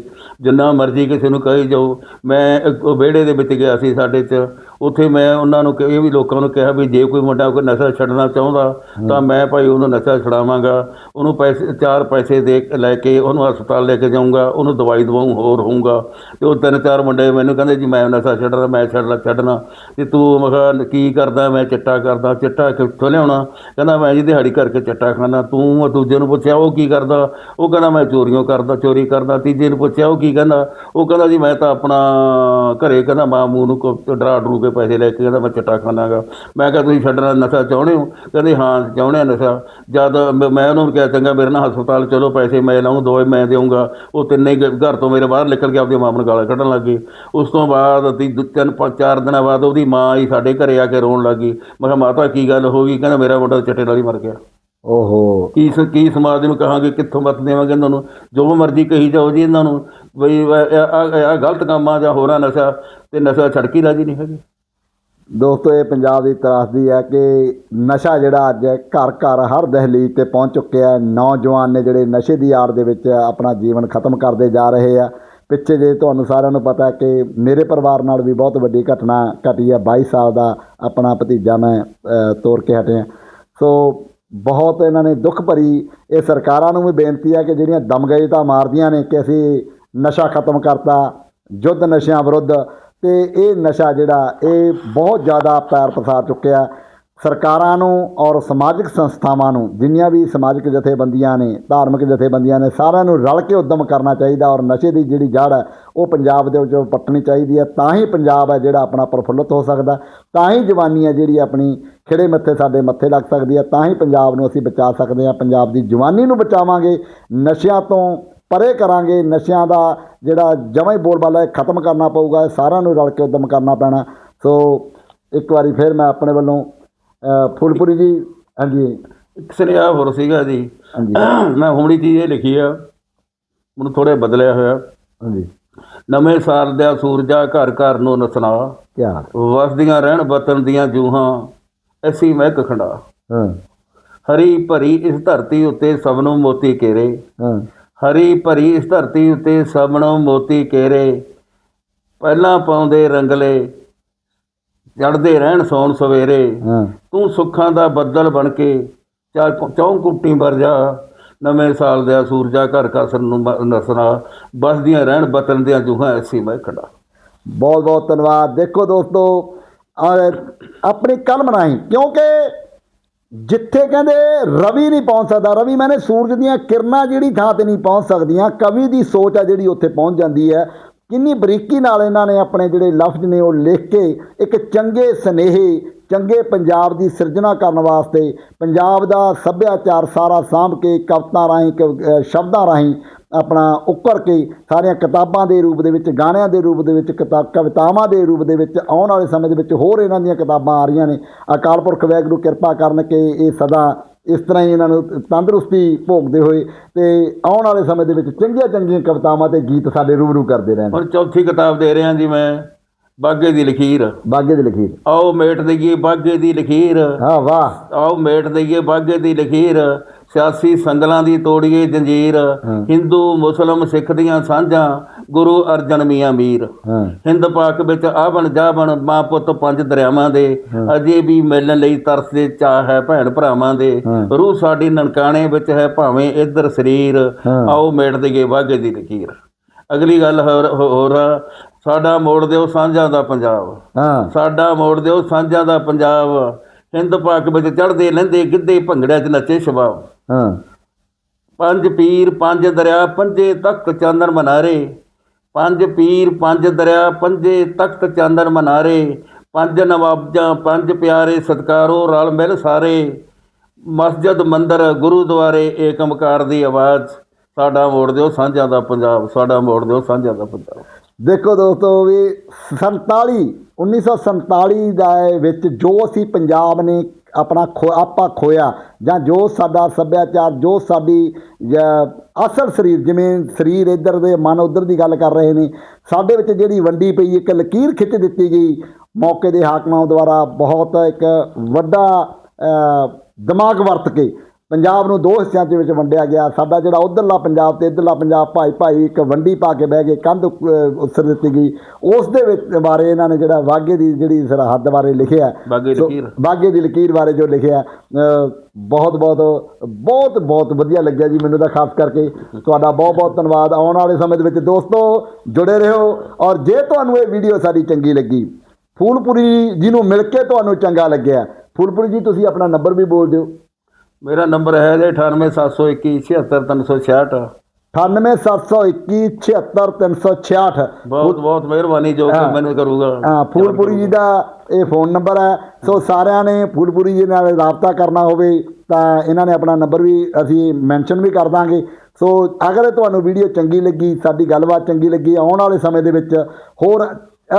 ਜਿੰਨਾ ਮਰਜ਼ੀ ਕਿਸੇ ਨੂੰ ਕਹੀ ਜਾਓ। ਮੈਂ ਵਿਹੜੇ ਦੇ ਵਿੱਚ ਗਿਆ ਸੀ ਸਾਡੇ 'ਚ। ਉੱਥੇ ਮੈਂ ਉਹਨਾਂ ਨੂੰ ਇਹ ਵੀ ਲੋਕਾਂ ਨੂੰ ਕਿਹਾ ਵੀ ਜੇ ਕੋਈ ਮੁੰਡਾ ਕੋਈ ਨਸ਼ਾ ਛੱਡਣਾ ਚਾਹੁੰਦਾ ਤਾਂ ਮੈਂ ਭਾਈ ਉਹਨੂੰ ਨਸ਼ਾ ਛਡਾਵਾਂਗਾ, ਉਹਨੂੰ ਪੈਸੇ, ਚਾਰ ਪੈਸੇ ਦੇ ਲੈ ਕੇ ਉਹਨੂੰ ਹਸਪਤਾਲ ਲੈ ਕੇ ਜਾਊਂਗਾ, ਉਹਨੂੰ ਦਵਾਈ ਦਵਾਉਂ, ਹੋਰ ਹੋਊਗਾ। ਤੇ ਉਹ ਤਿੰਨ ਚਾਰ ਮੁੰਡੇ ਮੈਨੂੰ ਕਹਿੰਦੇ ਜੀ, ਮੈਂ ਨਸ਼ਾ ਛੱਡਣਾ, ਮੈਂ ਛੱਡਣਾ ਛੱਡਣਾ। ਤੇ ਤੂੰ ਮੈਂ ਕਿਹਾ, ਕੀ ਕਰਦਾ, ਮੈਂ ਚਿੱਟਾ ਕਰਦਾ, ਚਿੱਟਾ ਕਿੱਥੋਂ ਲਿਆਉਣਾ? ਕਹਿੰਦਾ, ਮੈਂ ਜੀ ਦਿਹਾੜੀ ਕਰਕੇ ਚਿੱਟਾ ਖਾਣਾ ਤੂੰ ਦੂਜੇ ਨੂੰ ਪੁੱਛਿਆ, ਉਹ ਕੀ ਕਰਦਾ? ਉਹ ਕਹਿੰਦਾ, ਮੈਂ ਚੋਰੀਆਂ ਕਰਦਾ, ਚੋਰੀ ਕਰਦਾ। ਤੀਜੇ ਨੂੰ ਪੁੱਛਿਆ, ਉਹ ਕੀ ਕਹਿੰਦਾ? ਉਹ ਕਹਿੰਦਾ ਜੀ, ਮੈਂ ਤਾਂ ਆਪਣਾ ਘਰੇ ਕਹਿੰਦਾ ਮਾਂ ਮੂੰਹ ਨੂੰ ਕੋ- ਡਰਾ ਡਰੂ ਕੇ ਪੈਸੇ ਲੈ ਕੇ ਕਹਿੰਦਾ, ਮੈਂ ਚਿੱਟਾ ਖਾਣਾਗਾ ਮੈਂ ਕਿਹਾ, ਤੁਸੀਂ ਛੱਡਣਾ ਨਸ਼ਾ ਚਾਹੁੰਦੇ ਹੋ? ਕਹਿੰਦੇ, ਹਾਂ ਚਾਹੁੰਦੇ ਹਾਂ ਨਸ਼ਾ ਨਸ਼ਾ ਜਦ ਮ- ਮੈਂ ਉਹਨੂੰ ਕਿਹਾ ਚੰਗਾ ਮੇਰੇ ਨਾਲ ਹਸਪਤਾਲ ਚਲੋ ਪੈਸੇ ਮੈਂ ਲਾਉਂ ਦੋਏ ਮੈਂ ਦੇਵਾਂਗਾ ਉਹ ਤਿੰਨੇ ਘਰ ਤੋਂ ਮੇਰੇ ਬਾਹਰ ਨਿਕਲ ਕੇ ਆਪਦੀ ਮਾਂ ਨੂੰ ਗਾਲਾਂ ਕੱਢਣ ਲੱਗ ਗਏ। ਉਸ ਤੋਂ ਬਾਅਦ ਤੀ ਦ- ਤਿੰਨ ਪੰਜ ਚਾਰ ਦਿਨਾਂ ਬਾਅਦ ਉਹਦੀ ਮਾਂ ਹੀ ਸਾਡੇ ਘਰੇ ਆ ਕੇ ਰੋਣ ਲੱਗ ਗਈ। ਮੈਂ ਕਿਹਾ ਮਾਤਾ ਕੀ ਗੱਲ ਹੋ ਗਈ? ਕਹਿੰਦਾ ਮੇਰਾ ਮੁੰਡਾ ਚਿੱਟੇ ਨਾਲ ਹੀ ਮਰ ਗਿਆ। ਓਹੋ। ਕੀ ਸ- ਕੀ ਸਮਾਜ ਨੂੰ ਕਹਾਂਗੇ ਕਿੱਥੋਂ ਮਤ ਦੇਵਾਂਗੇ ਇਹਨਾਂ ਨੂੰ? ਜੋ ਮਰਜ਼ੀ ਕਹੀ ਜਾਓ ਜੀ ਇਹਨਾਂ ਨੂੰ। ਬਈ ਆ ਗਲਤ ਕੰਮਾਂ ਜਾਂ ਹੋਰਾਂ ਨਸ਼ਾ ਤੇ ਨਸ਼ਾ ਛੜਕੀ ਰਾਜੀ ਨਹੀਂ ਹੈਗੇ। ਦੋਸਤੋ, ਇਹ ਪੰਜਾਬ ਦੀ ਤਰਾਸਦੀ ਹੈ ਕਿ ਨਸ਼ਾ ਜਿਹੜਾ ਅੱਜ ਘਰ ਘਰ ਹਰ ਦਹਲੀਜ਼ ਤੇ ਪਹੁੰਚ ਚੁੱਕਿਆ ਹੈ। ਨੌਜਵਾਨ ਨੇ ਜਿਹੜੇ ਨਸ਼ੇ ਦੀ ਆੜ ਦੇ ਵਿੱਚ ਆਪਣਾ ਜੀਵਨ ਖਤਮ ਕਰਦੇ ਜਾ ਰਹੇ ਆ। ਪਿੱਛੇ ਜੇ ਤੁਹਾਨੂੰ ਸਾਰਿਆਂ ਨੂੰ ਪਤਾ ਕਿ ਮੇਰੇ ਪਰਿਵਾਰ ਨਾਲ ਵੀ ਬਹੁਤ ਵੱਡੀ ਘਟਨਾ ਘਟੀ ਹੈ। 22 ਸਾਲ ਦਾ ਆਪਣਾ ਭਤੀਜਾ ਮੈਂ ਤੋਰ ਕੇ ਹਟਿਆ। ਸੋ, ਬਹੁਤ ਇਹਨਾਂ ਨੇ ਦੁੱਖ ਭਰੀ। ਇਹ ਸਰਕਾਰਾਂ ਨੂੰ ਵੀ ਬੇਨਤੀ ਹੈ ਕਿ ਜਿਹੜੀਆਂ ਦਮਗਈ ਤਾਂ ਮਾਰਦੀਆਂ ਨੇ ਕਿ ਅਸੀਂ ਨਸ਼ਾ ਖਤਮ ਕਰਤਾ। ਯੁੱਧ ਨਸ਼ਿਆਂ ਵਿਰੁੱਧ ਤੇ ਇਹ ਨਸ਼ਾ ਜਿਹੜਾ, ਇਹ ਬਹੁਤ ਜ਼ਿਆਦਾ ਪੈਰ ਪਸਾਰ ਚੁੱਕਿਆ। ਸਰਕਾਰਾਂ ਨੂੰ ਔਰ ਸਮਾਜਿਕ ਸੰਸਥਾਵਾਂ ਨੂੰ, ਜਿੰਨੀਆਂ ਵੀ ਸਮਾਜਿਕ ਜਥੇਬੰਦੀਆਂ ਨੇ, ਧਾਰਮਿਕ ਜਥੇਬੰਦੀਆਂ ਨੇ, ਸਾਰਿਆਂ ਨੂੰ ਰਲ ਕੇ ਉਦਮ ਕਰਨਾ ਚਾਹੀਦਾ ਔਰ ਨਸ਼ੇ ਦੀ ਜਿਹੜੀ ਜੜ ਹੈ, ਉਹ ਪੰਜਾਬ ਦੇ ਵਿੱਚ ਪੱਟਣੀ ਚਾਹੀਦੀ ਹੈ। ਤਾਂ ਹੀ ਪੰਜਾਬ ਹੈ ਜਿਹੜਾ ਆਪਣਾ ਪ੍ਰਫੁੱਲਤ ਹੋ ਸਕਦਾ। ਤਾਂ ਹੀ ਜਵਾਨੀ ਹੈ ਜਿਹੜੀ ਆਪਣੀ ਖਿੜੇ ਮੱਥੇ ਸਾਡੇ ਮੱਥੇ ਲੱਗ ਸਕਦੀ ਹੈ। ਤਾਂ ਹੀ ਪੰਜਾਬ ਨੂੰ ਅਸੀਂ ਬਚਾ ਸਕਦੇ ਹਾਂ। ਪੰਜਾਬ ਦੀ ਜਵਾਨੀ ਨੂੰ ਬਚਾਵਾਂਗੇ। ਨਸ਼ਿਆਂ ਤੋਂ ਪਰੇ ਕਰਾਂਗੇ ਨਸ਼ਿਆਂ ਦਾ ਜਿਹੜਾ ਜਮਾਂ ਹੀ ਬੋਲਬਾਲਾ ਹੈ ਖਤਮ ਕਰਨਾ ਪਊਗਾ ਸਾਰਿਆਂ ਨੂੰ ਰਲ ਕੇ ਉਦਮ ਕਰਨਾ ਪੈਣਾ। ਸੋ ਇੱਕ ਵਾਰੀ ਫਿਰ ਮੈਂ ਆਪਣੇ ਵੱਲੋਂ ਫੁੱਲਪੁਰੀ ਜੀ ਹਾਂਜੀ। ਇੱਕ ਸੁਨੇਹਾ ਹੋਰ ਸੀਗਾ ਜੀ। [CLEARS THROAT] ਮੈਂ ਹੁਣੀ ਚੀਜ਼ ਇਹ ਲਿਖੀ ਆ ਮੈਨੂੰ ਥੋੜੇ ਬਦਲਿਆ ਹੋਇਆ। ਹਾਂਜੀ। ਨਵੇਂ ਸਾਲ ਦਾ ਸੂਰਜਾ ਘਰ ਘਰ ਨੂੰ ਨਸਣਾ ਕੀ ਵਸਦੀਆਂ ਰਹਿਣ ਵਤਨ ਦੀਆਂ ਜੂਹਾਂ ਐਸੀ ਮਹਿਕ ਖੰਡਾ। ਹਾਂ। ਹਰੀ ਭਰੀ ਇਸ ਧਰਤੀ ਉੱਤੇ ਸਭ ਨੂੰ ਮੋਤੀ ਕੇਰੇ ਹਾਂ। ਹਰੀ ਭਰੀ ਇਸ ਧਰਤੀ ਉੱਤੇ ਸਭ ਨੂੰ ਮੋਤੀ ਕੇਰੇ। ਪਹਿਲਾਂ ਪਾਉਂਦੇ ਰੰਗਲੇ ਜੜਦੇ ਰਹਿਣ ਸੌਣ ਸਵੇਰੇ। ਤੂੰ ਸੁੱਖਾਂ ਦਾ ਬੱਦਲ ਬਣ ਕੇ ਚਾ ਕੁੱਟੀ ਵਰ ਜਾ। ਨਵੇਂ ਸਾਲ ਦਾ ਸੂਰਜਾ ਘਰ ਕਸਰ ਨੂੰ ਮ- ਨਸਣਾ। ਬਸਦੀਆਂ ਰਹਿਣ ਬਤਨ ਦੀਆਂ ਜੂਹਾਂ ਐਸੀ ਮੈਂ ਖੜਾ ਬਹੁਤ ਬਹੁਤ ਧੰਨਵਾਦ। ਦੇਖੋ ਦੋਸਤੋ ਆਪਣੀ ਕਲਮ ਰਾਹੀਂ ਕਿਉਂਕਿ ਜਿੱਥੇ ਕਹਿੰਦੇ ਰਵੀ ਨਹੀਂ ਪਹੁੰਚ ਸਕਦਾ, ਰਵੀ ਮੈਨੇ ਸੂਰਜ ਦੀਆਂ ਕਿਰਨਾਂ ਜਿਹੜੀ ਥਾਂ ਤੇ ਨਹੀਂ ਪਹੁੰਚ ਸਕਦੀਆਂ, ਕਵੀ ਦੀ ਸੋਚ ਆ ਜਿਹੜੀ ਉੱਥੇ ਪਹੁੰਚ ਜਾਂਦੀ ਹੈ। ਕਿੰਨੀ ਬਰੀਕੀ ਨਾਲ ਇਹਨਾਂ ਨੇ ਆਪਣੇ ਜਿਹੜੇ ਲਫ਼ਜ਼ ਨੇ ਉਹ ਲਿਖ ਕੇ ਇੱਕ ਚੰਗੇ ਸਨੇਹੇ ਚੰਗੇ ਪੰਜਾਬ ਦੀ ਸਿਰਜਣਾ ਕਰਨ ਵਾਸਤੇ ਪੰਜਾਬ ਦਾ ਸੱਭਿਆਚਾਰ ਸਾਰਾ ਸਾਂਭ ਕੇ ਕਵਿਤਾ ਰਾਹੀਂ ਕ- ਸ਼ਬਦਾਂ ਰਾਹੀਂ ਆਪਣਾ ਉੱਕਰ ਕੇ ਸਾਰੀਆਂ ਕਿਤਾਬਾਂ ਦੇ ਰੂਪ ਦੇ ਵਿੱਚ, ਗਾਣਿਆਂ ਦੇ ਰੂਪ ਦੇ ਵਿੱਚ, ਕਿਤਾ, ਕਵਿਤਾਵਾਂ ਦੇ ਰੂਪ ਦੇ ਵਿੱਚ ਆਉਣ ਵਾਲੇ ਸਮੇਂ ਦੇ ਵਿੱਚ ਹੋਰ ਇਹਨਾਂ ਦੀਆਂ ਕਿਤਾਬਾਂ ਆ ਰਹੀਆਂ ਨੇ। ਅਕਾਲ ਪੁਰਖ ਵਾਹਿਗੁਰੂ ਕਿਰਪਾ ਕਰਨ ਕਿ ਇਹ ਸਦਾ ਇਸ ਤਰ੍ਹਾਂ ਹੀ ਇਹਨਾਂ ਨੂੰ ਤੰਦਰੁਸਤੀ ਭੋਗਦੇ ਹੋਏ ਤੇ ਆਉਣ ਵਾਲੇ ਸਮੇਂ ਦੇ ਵਿੱਚ ਚੰਗੀਆਂ ਚੰਗੀਆਂ ਕਵਿਤਾਵਾਂ ਤੇ ਗੀਤ ਸਾਡੇ ਰੂਬਰੂ ਕਰਦੇ ਰਹਿਣ। ਹੁਣ ਚੌਥੀ ਕਿਤਾਬ ਦੇ ਰਿਹਾ ਜੀ ਮੈਂ। ਬਾਗੇ ਦੀ ਲਖੀਰ। ਬਾਗੇ ਦੀ ਲਖੀਰ। ਆਓ ਮੇਟ ਦਈਏ ਬਾਗੇ ਦੀ ਲਖੀਰ। ਹਾਂ ਵਾਹ। ਆਓ ਮੇਟ ਦਈਏ ਬਾਗੇ ਦੀ ਲਖੀਰ। ਸਿਆਸੀ ਸੰਗਲਾਂ ਦੀ ਤੋੜੀਏ ਜੰਜੀਰ। ਹਿੰਦੂ ਮੁਸਲਮ ਸਿੱਖ ਦੀਆਂ ਸਾਂਝਾਂ ਗੁਰੂ ਅਰਜਨ ਮੀਆਂ ਮੀਰ। ਹਿੰਦ ਪਾਕ ਵਿੱਚ ਆਵਣ ਜਾਵਣ ਮਾਂ ਪੁੱਤ ਪੰਜ ਦਰਿਆਵਾਂ ਦੇ। ਅਜੇ ਵੀ ਮਿਲਣ ਲਈ ਤਰਸਦੇ ਚਾਹ ਹੈ ਭੈਣ ਭਰਾਵਾਂ ਦੇ। ਰੂਹ ਸਾਡੀ ਨਨਕਾਣੇ ਵਿੱਚ ਹੈ ਭਾਵੇਂ ਇੱਧਰ ਸਰੀਰ। ਆਓ ਮੇਟ ਦਈਏ ਵਾਗੇ ਦੀ ਲਕੀਰ ਅਗਲੀ ਗੱਲ ਹੋਰ ਸਾਡਾ ਮੋੜ ਦਿਓ ਸਾਂਝਾਂ ਦਾ ਪੰਜਾਬ। ਹਾਂ। ਸਾਡਾ ਮੋੜ ਦਿਓ ਸਾਂਝਾਂ ਦਾ ਪੰਜਾਬ। ਹਿੰਦ ਪਾਕ ਵਿੱਚ ਚੜਦੇ ਲਹਿੰਦੇ ਗਿੱਧੇ ਭੰਗੜਿਆਂ 'ਚ ਨੱਚੇ ਸ਼ਬਾਬ। ਹਾਂ। ਪੰਜ ਪੀਰ ਪੰਜ ਦਰਿਆ ਪੰਜੇ ਤਖਤ ਚਾਨਣ ਮਨਾਰੇ। ਪੰਜ ਪੀਰ ਪੰਜ ਦਰਿਆ ਪੰਜੇ ਤਖਤ ਚਾਨਣ ਮਨਾਰੇ। ਪੰਜ ਨਵਾਬਾਂ ਪੰਜ ਪਿਆਰੇ ਸਤਕਾਰੋ ਰਲ ਮਿਲ ਸਾਰੇ। ਮਸਜਿਦ ਮੰਦਰ ਗੁਰੂਦੁਆਰੇ ਏਕਮਕਾਰ ਦੀ ਆਵਾਜ਼। ਸਾਡਾ ਮੋੜ ਦਿਓ ਸਾਂਝਾਂ ਦਾ ਪੰਜਾਬ ਸਾਡਾ ਮੋੜ ਦਿਓ ਸਾਂਝਾਂ ਦਾ ਪੰਜਾਬ। ਦੇਖੋ ਦੋਸਤੋ ਵੀ 47 1947 ਦੇ ਵਿੱਚ ਜੋ ਅਸੀਂ ਪੰਜਾਬ ਨੇ ਆਪਣਾ ਖੋ, ਆਪਾਂ ਖੋਇਆ ਜਾਂ ਜੋ ਸਾਡਾ ਸੱਭਿਆਚਾਰ, ਜੋ ਸਾਡੀ ਅਸਲ ਸਰੀਰ, ਜਿਵੇਂ ਸਰੀਰ ਇੱਧਰ ਦੇ ਮਨ ਉੱਧਰ ਦੀ ਗੱਲ ਕਰ ਰਹੇ ਨੇ, ਸਾਡੇ ਵਿੱਚ ਜਿਹੜੀ ਵੰਡੀ ਪਈ, ਇੱਕ ਲਕੀਰ ਖਿੱਚ ਦਿੱਤੀ ਗਈ, ਮੌਕੇ ਦੇ ਹਾਕਮਾਂ ਦੁਆਰਾ ਬਹੁਤ ਇੱਕ ਵੱਡਾ ਦਿਮਾਗ ਵਰਤ ਕੇ ਪੰਜਾਬ ਨੂੰ ਦੋ ਹਿੱਸਿਆਂ ਦੇ ਵਿੱਚ ਵੰਡਿਆ ਗਿਆ। ਸਾਡਾ ਜਿਹੜਾ ਉਧਰਲਾ ਪੰਜਾਬ ਤੇ ਇਧਰਲਾ ਪੰਜਾਬ ਭਾਈ ਭਾਈ ਇੱਕ ਵੰਡੀ ਪਾ ਕੇ ਬਹਿ ਗਏ ਕੰਧ ਉਸਰ ਦਿੱਤੀ ਗਈ। ਉਸ ਦੇ ਵਿੱਚ ਬਾਰੇ ਇਹਨਾਂ ਨੇ ਜਿਹੜਾ ਵਾਗੇ ਦੀ ਜਿਹੜੀ ਸਰਹੱਦ ਬਾਰੇ ਲਿਖਿਆ ਬਾਗੇ ਦੀ ਲਕੀਰ। ਬਾਰੇ ਜੋ ਲਿਖਿਆ ਬਹੁਤ ਬਹੁਤ ਬਹੁਤ ਬਹੁਤ ਵਧੀਆ ਲੱਗਿਆ ਜੀ ਮੈਨੂੰ ਤਾਂ ਖਾਸ ਕਰਕੇ। ਤੁਹਾਡਾ ਬਹੁਤ ਬਹੁਤ ਧੰਨਵਾਦ। ਆਉਣ ਵਾਲੇ ਸਮੇਂ ਦੇ ਵਿੱਚ ਦੋਸਤੋ ਜੁੜੇ ਰਹੋ ਔਰ ਜੇ ਤੁਹਾਨੂੰ ਇਹ ਵੀਡੀਓ ਸਾਡੀ ਚੰਗੀ ਲੱਗੀ ਫੂਲਪੁਰੀ ਜੀ ਨੂੰ ਮਿਲ ਕੇ ਤੁਹਾਨੂੰ ਚੰਗਾ ਲੱਗਿਆ। ਫੂਲਪੁਰੀ ਜੀ ਤੁਸੀਂ ਆਪਣਾ ਨੰਬਰ ਵੀ ਬੋਲ ਦਿਓ। ਮੇਰਾ ਨੰਬਰ ਹੈ ਜੀ 98721 76366 9871276366 ਬਹੁਤ ਬਹੁਤ ਮਿਹਰਬਾਨੀ ਜੋ ਕਿ। ਮੈਨੂੰ ਕਰੂਗਾ। ਹਾਂ ਫੂਲਪੁਰੀ ਜੀ ਦਾ ਇਹ ਫੋਨ ਨੰਬਰ ਹੈ। ਸੋ ਸਾਰਿਆਂ ਨੇ ਫੂਲਪੁਰੀ ਜੀ ਨਾਲ ਰਾਬਤਾ ਕਰਨਾ ਹੋਵੇ ਤਾਂ ਇਹਨਾਂ ਨੇ ਆਪਣਾ ਨੰਬਰ ਵੀ ਅਸੀਂ ਮੈਂਸ਼ਨ ਵੀ ਕਰ ਦਾਂਗੇ। ਸੋ ਅਗਰ ਤੁਹਾਨੂੰ ਵੀਡੀਓ ਚੰਗੀ ਲੱਗੀ ਸਾਡੀ ਗੱਲਬਾਤ ਚੰਗੀ ਲੱਗੀ ਆਉਣ ਵਾਲੇ ਸਮੇਂ ਦੇ ਵਿੱਚ ਹੋਰ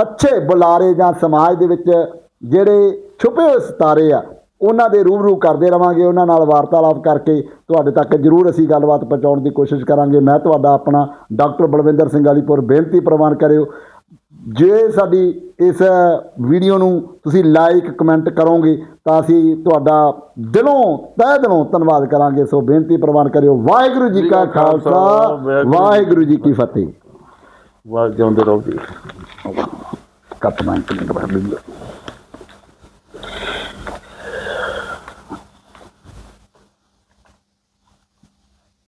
ਅੱਛੇ ਬੁਲਾਰੇ ਜਾਂ ਸਮਾਜ ਦੇ ਵਿੱਚ ਜਿਹੜੇ ਛੁਪੇ ਹੋਏ ਸਿਤਾਰੇ ਆ ਉਹਨਾਂ ਦੇ ਰੂਬਰੂ ਕਰਦੇ ਰਵਾਂਗੇ ਉਹਨਾਂ ਨਾਲ ਵਾਰਤਾਲਾਪ ਕਰਕੇ ਤੁਹਾਡੇ ਤੱਕ ਜ਼ਰੂਰ ਅਸੀਂ ਗੱਲਬਾਤ ਪਹੁੰਚਾਉਣ ਦੀ ਕੋਸ਼ਿਸ਼ ਕਰਾਂਗੇ। ਮੈਂ ਤੁਹਾਡਾ ਆਪਣਾ ਡਾਕਟਰ ਬਲਵਿੰਦਰ ਸਿੰਘ ਵਾਲੀਪੁਰ ਬੇਨਤੀ ਪ੍ਰਵਾਨ ਕਰਿਓ। ਜੇ ਸਾਡੀ ਇਸ ਵੀਡੀਓ ਨੂੰ ਤੁਸੀਂ ਲਾਈਕ ਕਮੈਂਟ ਕਰੋਗੇ ਤਾਂ ਅਸੀਂ ਤੁਹਾਡਾ ਦਿਲੋਂ ਤਹਿ ਦਿਲੋਂ ਧੰਨਵਾਦ ਕਰਾਂਗੇ। ਸੋ ਬੇਨਤੀ ਪ੍ਰਵਾਨ ਕਰਿਓ। ਵਾਹਿਗੁਰੂ ਜੀ ਕਾ ਖਾਲਸਾ ਵਾਹਿਗੁਰੂ ਜੀ ਕੀ ਫਤਿਹ। ਵਾਹ ਜਿਉਂਦੇ ਰਹੋ ਜੀ ਕੱਟ ਮੈਂ ਇੱਕ ਮਿੰਟ ਬਾਅਦ